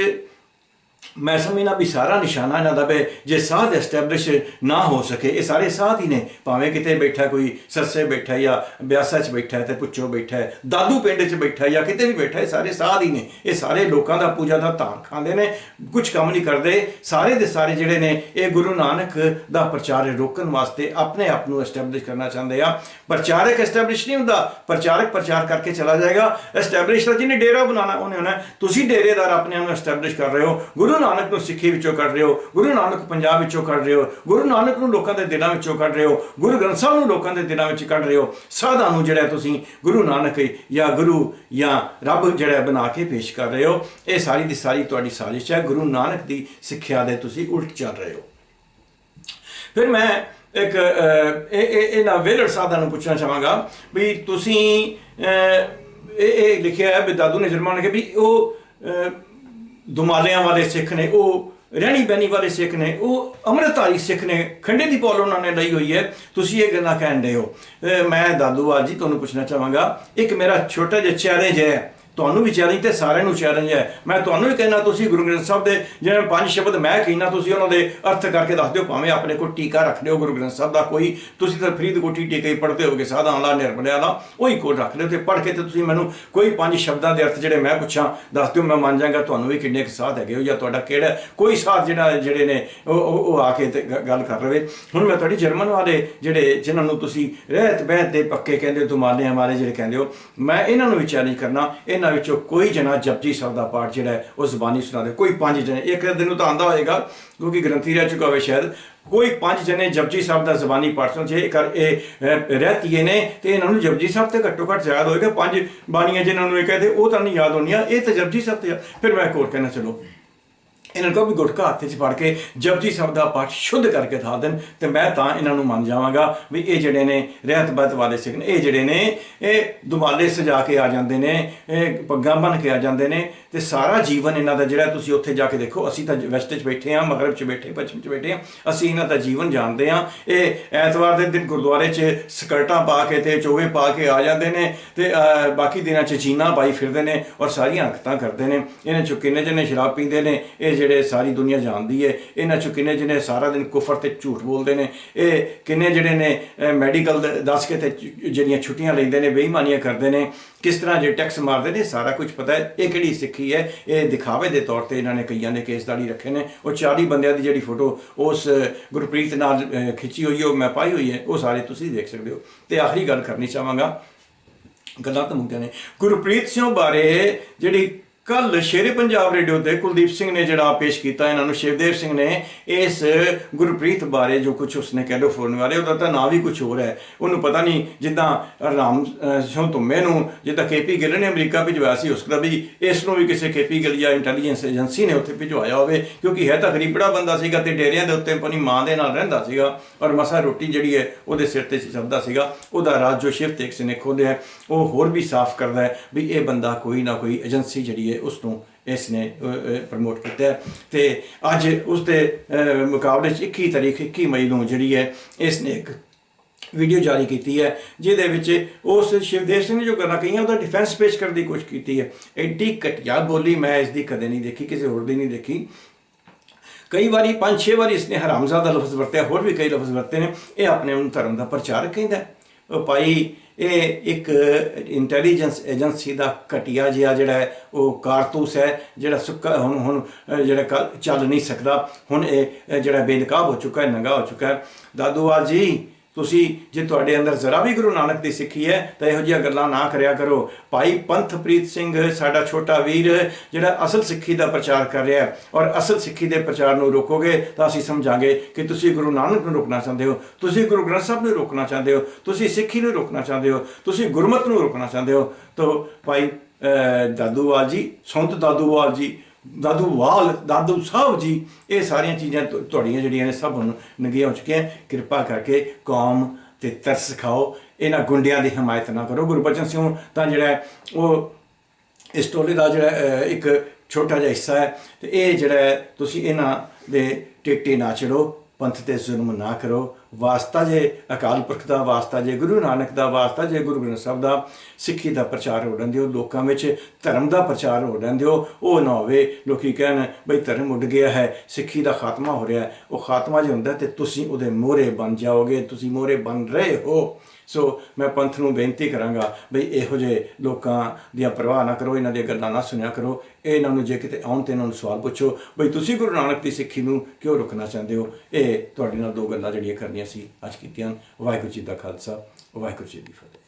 ਮੈਂ ਸਮਝਣਾ ਵੀ ਸਾਰਾ ਨਿਸ਼ਾਨਾ ਇਹਨਾਂ ਦਾ ਵੀ ਜੇ ਸਾਧ ਐਸਟੈਬਲਿਸ਼ ਨਾ ਹੋ ਸਕੇ, ਇਹ ਸਾਰੇ ਸਾਧ ਹੀ ਨੇ। ਭਾਵੇਂ ਕਿਤੇ ਬੈਠਾ ਕੋਈ ਸਰਸੇ ਬੈਠਾ ਜਾਂ ਬਿਆਸਾ 'ਚ ਬੈਠਾ ਹੈ ਤੇ ਪੁੱਛੋ ਬੈਠਾ ਦਾਦੂ ਪਿੰਡ 'ਚ ਬੈਠਾ ਜਾਂ ਕਿਤੇ ਵੀ ਬੈਠਾ ਇਹ ਸਾਰੇ ਸਾਧ ਹੀ ਨੇ। ਇਹ ਸਾਰੇ ਲੋਕਾਂ ਦਾ ਪੂਜਾ ਦਾ ਧਾਨ ਖਾਂਦੇ ਨੇ ਕੁਝ ਕੰਮ ਨਹੀਂ ਕਰਦੇ। ਸਾਰੇ ਦੇ ਸਾਰੇ ਜਿਹੜੇ ਨੇ, ਇਹ ਗੁਰੂ ਨਾਨਕ ਦਾ ਪ੍ਰਚਾਰ ਰੋਕਣ ਵਾਸਤੇ ਆਪਣੇ ਆਪ ਨੂੰ ਐਸਟੈਬਲਿਸ਼ ਕਰਨਾ ਚਾਹੁੰਦੇ ਆ। ਪ੍ਰਚਾਰਕ ਐਸਟੈਬਲਿਸ਼ ਨਹੀਂ ਹੁੰਦਾ, ਪ੍ਰਚਾਰਕ ਪ੍ਰਚਾਰ ਕਰਕੇ ਚਲਾ ਜਾਏਗਾ। ਐਸਟੈਬਲਿਸ਼ ਦਾ ਜਿਹਨੇ ਡੇਰਾ ਬਣਾਉਣਾ, ਉਹਨੇ ਹੋਣਾ ਤੁਸੀਂ ਡੇਰੇਦਾਰ ਆਪਣੇ ਆਪ ਨੂੰ ਐਸਟੈਬਲਿਸ਼ ਕਰ ਰਹੇ ਹੋ। ਗੁਰੂ ਨਾਨਕ ਨੂੰ ਸਿੱਖੀ ਵਿੱਚੋਂ ਕੱਢ ਰਹੇ ਹੋ ਗੁਰੂ ਨਾਨਕ ਪੰਜਾਬ ਵਿੱਚੋਂ ਕੱਢ ਰਹੇ ਹੋ ਗੁਰੂ ਨਾਨਕ ਨੂੰ ਲੋਕਾਂ ਦੇ ਦਿਲਾਂ ਵਿੱਚੋਂ ਕੱਢ ਰਹੇ ਹੋ ਗੁਰੂ ਗ੍ਰੰਥ ਸਾਹਿਬ ਨੂੰ ਲੋਕਾਂ ਦੇ ਦਿਲਾਂ ਵਿੱਚ ਕੱਢ ਰਹੇ ਹੋ ਸਾਧਾਂ ਨੂੰ ਜਿਹੜਾ ਤੁਸੀਂ ਗੁਰੂ ਨਾਨਕ ਜਾਂ ਗੁਰੂ ਜਾਂ ਰੱਬ ਜਿਹੜਾ ਬਣਾ ਕੇ ਪੇਸ਼ ਕਰ ਰਹੇ ਹੋ ਇਹ ਸਾਰੀ ਦੀ ਸਾਰੀ ਤੁਹਾਡੀ ਸਾਜ਼ਿਸ਼ ਹੈ ਗੁਰੂ ਨਾਨਕ ਦੀ ਸਿੱਖਿਆ ਦੇ ਤੁਸੀਂ ਉਲਟ ਚੱਲ ਰਹੇ ਹੋ। ਫਿਰ ਮੈਂ ਇੱਕ ਅਹ, ਇਹ ਇਹ ਇਹਨਾਂ ਵੇਲਰ ਸਾਧਾਂ ਨੂੰ ਪੁੱਛਣਾ ਚਾਹਾਂਗਾ ਵੀ ਤੁਸੀਂ ਅਹ, ਇਹ ਇਹ ਲਿਖਿਆ ਹੈ ਵੀ ਦਾਦੂ ਨੇ ਜਰਮਾਨ ਕਿ ਵੀ ਉਹ ਅਹ, ਦੁਮਾਲਿਆਂ ਵਾਲੇ ਸਿੱਖ ਨੇ, ਉਹ ਰਹਿਣੀ ਬਹਿਣੀ ਵਾਲੇ ਸਿੱਖ ਨੇ, ਉਹ ਅੰਮ੍ਰਿਤਧਾਰੀ ਸਿੱਖ ਨੇ, ਖੰਡੇ ਦੀ ਪੌਲ ਉਹਨਾਂ ਨੇ ਲਈ ਹੋਈ ਹੈ। ਤੁਸੀਂ ਇਹ ਗੱਲਾਂ ਕਹਿੰਦੇ ਹੋ। ਮੈਂ ਦਾਦੂਵਾਲ ਜੀ ਤੁਹਾਨੂੰ ਪੁੱਛਣਾ ਚਾਹਾਂਗਾ, ਇੱਕ ਮੇਰਾ ਛੋਟਾ ਜਿਹਾ ਚੈਲੰਜ ਹੈ। ਤੁਹਾਨੂੰ ਵੀ ਚੈਲੰਜ ਤੇ ਸਾਰਿਆਂ ਨੂੰ ਚੈਲੰਜ ਹੈ। ਮੈਂ ਤੁਹਾਨੂੰ ਵੀ ਕਹਿਣਾ ਤੁਸੀਂ ਗੁਰੂ ਗ੍ਰੰਥ ਸਾਹਿਬ ਦੇ ਜਿਹੜੇ ਪੰਜ ਸ਼ਬਦ ਮੈਂ ਕਹਿਣਾ ਤੁਸੀਂ ਉਹਨਾਂ ਦੇ ਅਰਥ ਕਰਕੇ ਦੱਸ ਦਿਓ, ਭਾਵੇਂ ਆਪਣੇ ਕੋਲ ਟੀਕਾ ਰੱਖ ਲਿਓ ਗੁਰੂ ਗ੍ਰੰਥ ਸਾਹਿਬ ਦਾ ਕੋਈ। ਤੁਸੀਂ ਤਾਂ ਫਰੀਦ ਕੋਟੀ ਟੀਕਾ ਹੀ ਪੜ੍ਹਦੇ ਹੋਗੇ ਸਾਦਾ ਵਾਲਾ, ਨਿਰਮਲਿਆ ਦਾ, ਉਹੀ ਕੋਲ ਰੱਖ ਲਿਓ ਤੇ ਪੜ੍ਹ ਕੇ ਤੇ ਤੁਸੀਂ ਮੈਨੂੰ ਕੋਈ ਪੰਜ ਸ਼ਬਦਾਂ ਦੇ ਅਰਥ ਜਿਹੜੇ ਮੈਂ ਪੁੱਛਾਂ, ਦੱਸ ਦਿਓ, ਮੈਂ ਮੰਨ ਜਾਵਾਂਗਾ ਤੁਹਾਨੂੰ ਵੀ ਕਿੰਨੇ ਕੁ ਸਾਧ ਹੈਗੇ ਹੋ ਜਾਂ ਤੁਹਾਡਾ ਕਿਹੜਾ ਕੋਈ ਸਾਥ ਜਿਹੜਾ ਜਿਹੜੇ ਨੇ, ਉਹ ਉਹ ਆ ਕੇ ਤੇ ਗੱਲ ਕਰ ਲਵੇ। ਹੁਣ ਮੈਂ ਤੁਹਾਡੀ ਜਰਮਨ ਵਾਲੇ ਜਿਹੜੇ, ਜਿਨ੍ਹਾਂ ਨੂੰ ਤੁਸੀਂ ਰਹਿਤ ਬਹਿਤ ਦੇ ਪੱਕੇ ਕਹਿੰਦੇ ਹੋ ਤੁਮਾਲਿਆਂ ਵਾਲੇ ਜਿਹੜੇ ਕਹਿੰਦੇ ਹੋ, ਮੈਂ ਇਹਨਾਂ ਨੂੰ ਵੀ ਚੈਲੰਜ ਕਰਨਾ, ਇਹਨਾਂ ਵਿੱਚੋਂ ਕੋਈ ਜਣਾ ਜਪਜੀ ਸਾਹਿਬ ਦਾ ਪਾਠ ਜਿਹੜਾ ਹੈ ਉਹ ਜ਼ਬਾਨੀ ਸੁਣਾ ਦੇ। ਕੋਈ ਪੰਜ ਜਣੇ ਇੱਕ ਦਿਨ ਨੂੰ ਤਾਂ ਆਂਦਾ ਹੋਏਗਾ ਕਿਉਂਕਿ ਗ੍ਰੰਥੀ ਰਹਿ ਚੁੱਕਾ ਹੋਵੇ ਸ਼ਾਇਦ। ਕੋਈ ਪੰਜ ਜਣੇ ਜਪਜੀ ਸਾਹਿਬ ਦਾ ਜ਼ਬਾਨੀ ਪਾਠ ਸੁਣ ਜੇ ਕਰ ਇਹ ਅਹ, ਰਹਿਤੀਏ ਨੇ ਤੇ ਇਹਨਾਂ ਨੂੰ ਜਪਜੀ ਸਾਹਿਬ ਤੇ ਘੱਟੋ ਘੱਟ ਯਾਦ ਹੋਏਗਾ ਪੰਜ ਬਾਣੀਆਂ ਜਿਨ੍ਹਾਂ ਨੂੰ ਇਹ ਕਹਦੇ ਉਹ ਤਾਂ ਨਹੀਂ ਯਾਦ ਹੋਣੀਆਂ ਇਹ ਤਾਂ ਜਪਜੀ ਸਾਹਿਬ ਤੇ ਯਾਦ। ਫਿਰ ਮੈਂ ਇੱਕ ਹੋਰ ਕਹਿਣਾ ਚਲੋ। ਇਹਨਾਂ ਨੂੰ ਕਹੋ ਵੀ ਗੁਟਕਾ ਹੱਥ 'ਚ ਫੜ ਕੇ ਜਪਜੀ ਸਾਹਿਬ ਦਾ ਪਾਠ ਸ਼ੁੱਧ ਕਰਕੇ ਥਾ ਦੇਣ ਤੇ ਮੈਂ ਤਾਂ ਇਹਨਾਂ ਨੂੰ ਮੰਨ ਜਾਵਾਂਗਾ ਵੀ ਇਹ ਜਿਹੜੇ ਨੇ ਰਹਿਤ ਬਤ ਵਾਲੇ ਸਿੱਖ ਨੇ, ਇਹ ਜਿਹੜੇ ਨੇ, ਇਹ ਦੁਮਾਲੇ ਸਜਾ ਕੇ ਆ ਜਾਂਦੇ ਨੇ, ਇਹ ਪੱਗਾਂ ਬਨ ਕੇ ਆ ਜਾਂਦੇ ਨੇ ਤੇ ਸਾਰਾ ਜੀਵਨ ਇਹਨਾਂ ਦਾ ਜਿਹੜਾ ਤੁਸੀਂ ਉੱਥੇ ਜਾ ਕੇ ਦੇਖੋ, ਅਸੀਂ ਤਾਂ ਵੈਸਟ 'ਚ ਬੈਠੇ ਆ ਮਗਰਬ 'ਚ ਬੈਠੇ, ਪੱਛਮ 'ਚ ਬੈਠੇ ਆ ਅਸੀਂ ਇਹਨਾਂ ਦਾ ਜੀਵਨ ਜਾਣਦੇ ਆ ਇਹ ਐਤਵਾਰ ਦੇ ਦਿਨ ਗੁਰਦੁਆਰੇ 'ਚ ਸਕਰਟਾਂ ਪਾ ਕੇ ਤੇ ਚੋਗੇ ਪਾ ਕੇ ਆ ਜਾਂਦੇ ਨੇ ਤੇ ਬਾਕੀ ਦਿਨਾਂ 'ਚ ਚੀਨਾ ਪਾਈ ਫਿਰਦੇ ਨੇ ਔਰ ਸਾਰੀਆਂ ਹਰਕਤਾਂ ਕਰਦੇ ਨੇ। ਇਹਨਾਂ 'ਚੋਂ ਕਿੰਨੇ ਜਣੇ ਸ਼ਰਾਬ ਪੀਂਦੇ ਨੇ, ਇਹ ਜਿਹੜੇ ਸਾਰੀ ਦੁਨੀਆ ਜਾਣਦੀ ਹੈ ਇਹਨਾਂ 'ਚੋਂ ਕਿੰਨੇ ਜਣੇ ਸਾਰਾ ਦਿਨ ਕੁਫਰ ਤੇ ਝੂਠ ਬੋਲਦੇ ਨੇ, ਇਹ ਕਿੰਨੇ ਜਿਹੜੇ ਨੇ ਮੈਡੀਕਲ ਦੱਸ ਕੇ ਤੇ ਜਿਹੜੀਆਂ ਛੁੱਟੀਆਂ ਲੈਂਦੇ ਨੇ, ਬੇਈਮਾਨੀਆਂ ਕਰਦੇ ਨੇ, ਕਿਸ ਤਰ੍ਹਾਂ ਜੇ ਟੈਕਸ ਮਾਰਦੇ ਨੇ, ਸਾਰਾ ਕੁਝ ਪਤਾ ਹੈ, ਇਹ ਕਿਹੜੀ ਸਿੱਖੀ ਹੈ, ਇਹ ਦਿਖਾਵੇ ਦੇ ਤੌਰ ਤੇ ਇਹਨਾਂ ਨੇ ਕਈਆਂ ਨੇ ਕੇਸ ਦਾੜੀ ਰੱਖੇ ਨੇ, ਉਹ 40 ਬੰਦਿਆਂ ਦੀ ਜਿਹੜੀ ਫੋਟੋ ਉਸ ਗੁਰਪ੍ਰੀਤ ਨਾਲ ਖਿੱਚੀ ਹੋਈ ਹੈ, ਉਹ ਮੈਂ ਪਾਈ ਹੋਈ ਹੈ, ਉਹ ਸਾਰੇ ਤੁਸੀਂ ਦੇਖ ਸਕਦੇ ਹੋ। ਤੇ ਆਖਰੀ ਗੱਲ ਕਰਨੀ ਚਾਹਾਂਗਾ, ਗੱਲਾਂ ਤਾਂ ਮੁੱਕੀਆਂ ਨੇ। ਗੁਰਪ੍ਰੀਤ ਸਿੰਘ ਬਾਰੇ ਜਿਹੜੀ ਕੱਲ ਸ਼ੇਰੇ ਪੰਜਾਬ ਰੇਡੀਓ ਤੇ ਕੁਲਦੀਪ ਸਿੰਘ ਨੇ ਜਿਹੜਾ ਪੇਸ਼ ਕੀਤਾ ਇਹਨਾਂ ਨੂੰ ਸ਼ਿਵਦੇਵ ਸਿੰਘ ਨੇ ਇਸ ਗੁਰਪ੍ਰੀਤ ਬਾਰੇ ਜੋ ਕੁਝ ਉਸਨੇ ਕੈਲੀਫੋਰਨੀਆ ਬਾਰੇ ਉਹਦਾ ਤਾਂ ਨਾਂ ਵੀ ਕੁਝ ਹੋਰ ਹੈ। ਉਹਨੂੰ ਪਤਾ ਨਹੀਂ ਜਿੱਦਾਂ ਰਾਮ ਅਹ, ਸਿੰਘ ਧੁੰਮੇ ਨੂੰ ਜਿੱਦਾਂ ਕੇਪੀ ਗਿੱਲ ਨੇ ਅਮਰੀਕਾ ਭਿਜਵਾਇਆ ਸੀ ਉਸ ਦਾ ਵੀ ਇਸ ਨੂੰ ਵੀ ਕਿਸੇ ਕੇਪੀ ਗਿੱਲ ਜਾਂ ਇੰਟੈਲੀਜੈਂਸ ਏਜੰਸੀ ਨੇ ਉੱਥੇ ਭਿਜਵਾਇਆ ਹੋਵੇ ਕਿਉਂਕਿ ਹੈ ਤਾਂ ਗਰੀਬੜਾ ਬੰਦਾ ਸੀਗਾ ਤੇ ਡੇਰਿਆਂ ਦੇ ਉੱਤੇ ਆਪਣੀ ਮਾਂ ਦੇ ਨਾਲ ਰਹਿੰਦਾ ਸੀਗਾ ਔਰ ਮਸਾ ਰੋਟੀ ਜਿਹੜੀ ਹੈ ਉਹਦੇ ਸਿਰ ਤੇ ਚੱਲਦਾ ਸੀਗਾ। ਉਹਦਾ ਰਾਜ ਜੋ ਸ਼ਿਵ ਤੇਕ ਸਿੰਘ ਨੇ ਖੋਲ੍ਹਿਆ ਉਹ ਹੋਰ ਵੀ ਸਾਫ਼ ਕਰਦਾ ਹੈ ਵੀ ਇਹ ਬੰਦਾ ਕੋਈ ਨਾ ਕੋਈ ਏਜੰਸੀ ਜਿਹੜੀ ਹੈ ਉਸ ਨੂੰ ਇਸ ਨੇ ਪ੍ਰਮੋਟ ਕੀਤਾ ਤੇ ਅੱਜ ਉਸ ਦੇ ਮੁਕਾਬਲੇ 'ਚ 21 ਤਾਰੀਖ 21 ਮਈ ਨੂੰ ਜਿਹੜੀ ਹੈ, ਇਸ ਨੇ ਇੱਕ ਵੀਡੀਓ ਜਾਰੀ ਕੀਤੀ ਹੈ, ਜਿਹਦੇ ਵਿੱਚ ਉਸ ਸ਼ਿਵਦੇਵ ਸਿੰਘ ਨੇ ਜੋ ਗੱਲਾਂ ਕਹੀਆਂ, ਉਹਦਾ ਡਿਫੈਂਸ ਪੇਸ਼ ਕਰਨ ਦੀ ਕੋਸ਼ਿਸ਼ ਕੀਤੀ ਹੈ। ਐਡੀ ਘਟੀਆ ਬੋਲੀ ਮੈਂ ਇਸ ਦੀ ਕਦੇ ਨਹੀਂ ਦੇਖੀ, ਕਿਸੇ ਹੋਰ ਦੀ ਨਹੀਂ ਦੇਖੀ। ਕਈ ਵਾਰੀ ਪੰਜ ਛੇ ਵਾਰੀ ਇਸਨੇ ਹਰਾਮਜ਼ਾਦਾ ਲਫ਼ਜ਼ ਵਰਤਿਆ, ਹੋਰ ਵੀ ਕਈ ਲਫ਼ਜ਼ ਵਰਤੇ ਨੇ। ਇਹ ਆਪਣੇ ਨੂੰ ਧਰਮ ਦਾ ਪ੍ਰਚਾਰ ਕਹਿੰਦਾ ਉਹ ਭਾਈ ਇਹ ਇੱਕ ਇੰਟੈਲੀਜੈਂਸ ਏਜੰਸੀ ਦਾ ਘਟੀਆ ਜਿਹਾ ਜਿਹੜਾ ਹੈ, ਉਹ ਕਾਰਤੂਸ ਹੈ, ਜਿਹੜਾ ਸੁੱਕਾ, ਹੁਣ ਹੁਣ, ਜਿਹੜਾ ਕੱਲ੍ਹ ਚੱਲ ਨਹੀਂ ਸਕਦਾ। ਹੁਣ ਇਹ ਜਿਹੜਾ ਬੇਨਕਾਬ ਹੋ ਚੁੱਕਾ ਹੈ, ਨੰਗਾ ਹੋ ਚੁੱਕਾ ਹੈ। ਦਾਦੂਵਾਲ ਜੀ ਤੁਸੀਂ ਜੇ ਤੁਹਾਡੇ ਅੰਦਰ ਜ਼ਰਾ ਵੀ ਗੁਰੂ ਨਾਨਕ ਦੀ ਸਿੱਖੀ ਹੈ, ਤਾਂ ਇਹੋ ਜਿਹੀਆਂ ਗੱਲਾਂ ਨਾ ਕਰਿਆ ਕਰੋ। ਭਾਈ ਪੰਥਪ੍ਰੀਤ ਸਿੰਘ, ਸਾਡਾ ਛੋਟਾ ਵੀਰ, ਜਿਹੜਾ ਅਸਲ ਸਿੱਖੀ ਦਾ ਪ੍ਰਚਾਰ ਕਰ ਰਿਹਾ ਹੈ ਔਰ ਅਸਲ ਸਿੱਖੀ ਦੇ ਪ੍ਰਚਾਰ ਨੂੰ ਰੋਕੋਗੇ ਤਾਂ ਅਸੀਂ ਸਮਝਾਂਗੇ ਕਿ ਤੁਸੀਂ ਗੁਰੂ ਨਾਨਕ ਨੂੰ ਰੋਕਣਾ ਚਾਹੁੰਦੇ ਹੋ, ਤੁਸੀਂ ਗੁਰੂ ਗ੍ਰੰਥ ਸਾਹਿਬ ਨੂੰ ਰੋਕਣਾ ਚਾਹੁੰਦੇ ਹੋ, ਤੁਸੀਂ ਸਿੱਖੀ ਨੂੰ ਰੋਕਣਾ ਚਾਹੁੰਦੇ ਹੋ, ਤੁਸੀਂ ਗੁਰਮਤ ਨੂੰ ਰੋਕਣਾ ਚਾਹੁੰਦੇ ਹੋ। ਤਾਂ ਭਾਈ ਦਾਦੂਵਾਲ ਜੀ, ਸੰਤ ਦਾਦੂਵਾਲ ਜੀ ਦਾਦੂ ਵਾਲ, ਦਾਦੂ ਸਾਹਿਬ ਜੀ, ਇਹ ਸਾਰੀਆਂ ਚੀਜ਼ਾਂ ਤੁਹਾਡੀਆਂ ਜਿਹੜੀਆਂ ਨੇ ਸਭ ਹੁਣ ਨੰਗੀਆਂ ਹੋ ਚੁੱਕੀਆਂ ਕਿਰਪਾ ਕਰਕੇ ਕੌਮ ਤੇ ਤਰਸ ਖਾਓ। ਇਹਨਾਂ ਗੁੰਡਿਆਂ ਦੀ ਹਮਾਇਤ ਨਾ ਕਰੋ। ਗੁਰਬਚਨ ਸਿੰਘ ਤਾਂ ਜਿਹੜਾ ਉਹ ਇਸ ਟੋਲੇ ਦਾ ਜਿਹੜਾ ਇੱਕ ਛੋਟਾ ਜਿਹਾ ਹਿੱਸਾ ਹੈ। ਤੇ ਇਹ ਜਿਹੜਾ ਤੁਸੀਂ ਇਹਨਾਂ ਦੇ ਟਿਕਟੇ ਨਾ ਚੜੋ ਪੰਥ ਤੇ ਜ਼ੁਲਮ ਨਾ ਕਰੋ। ਵਾਸਤਾ ਜੇ ਅਕਾਲ ਪੁਰਖ ਦਾ, ਵਾਸਤਾ ਜੇ ਗੁਰੂ ਨਾਨਕ ਦਾ, ਵਾਸਤਾ ਜੇ ਗੁਰੂ ਗ੍ਰੰਥ ਸਾਹਿਬ ਦਾ ਸਿੱਖੀ ਦਾ ਪ੍ਰਚਾਰ ਹੋ ਦਿਓ ਲੋਕਾਂ ਵਿੱਚ ਧਰਮ ਦਾ ਪ੍ਰਚਾਰ ਹੋ ਦਿਓ ਉਹ ਨਾ ਹੋਵੇ। ਲੋਕੀ ਕਹਿਣ ਬਈ ਧਰਮ ਉੱਡ ਗਿਆ ਹੈ, ਸਿੱਖੀ ਦਾ ਖਾਤਮਾ ਹੋ ਰਿਹਾ ਉਹ ਖਾਤਮਾ ਜੇ ਹੁੰਦਾ ਤੇ ਤੁਸੀਂ ਉਹਦੇ ਮੋਹਰੇ ਬਣ ਜਾਓਗੇ, ਤੁਸੀਂ ਮੋਹਰੇ ਬਣ ਰਹੇ ਹੋ। ਸੋ ਮੈਂ ਪੰਥ ਨੂੰ ਬੇਨਤੀ ਕਰਾਂਗਾ ਬਈ ਇਹੋ ਜਿਹੇ ਲੋਕਾਂ ਦੀਆਂ ਪਰਵਾਹ ਨਾ ਕਰੋ, ਇਹਨਾਂ ਦੀਆਂ ਗੱਲਾਂ ਨਾ ਸੁਣਿਆ ਕਰੋ। ਇਹਨਾਂ ਨੂੰ ਜੇ ਕਿਤੇ ਆਉਣ ਤੇ ਇਹਨਾਂ ਨੂੰ ਸਵਾਲ ਪੁੱਛੋ, ਬਈ ਤੁਸੀਂ ਗੁਰੂ ਨਾਨਕ ਦੀ ਸਿੱਖੀ ਨੂੰ ਕਿਉਂ ਰੁਕਣਾ ਚਾਹੁੰਦੇ ਹੋ? ਇਹ ਤੁਹਾਡੇ ਨਾਲ ਦੋ ਗੱਲਾਂ ਜਿਹੜੀਆਂ ਕਰਨੀਆਂ ਸੀ, ਅੱਜ ਕੀਤੀਆਂ ਵਾਹਿਗੁਰੂ ਜੀ ਦਾ ਖਾਲਸਾ, ਵਾਹਿਗੁਰੂ ਜੀ ਦੀ ਫਤਿਹ।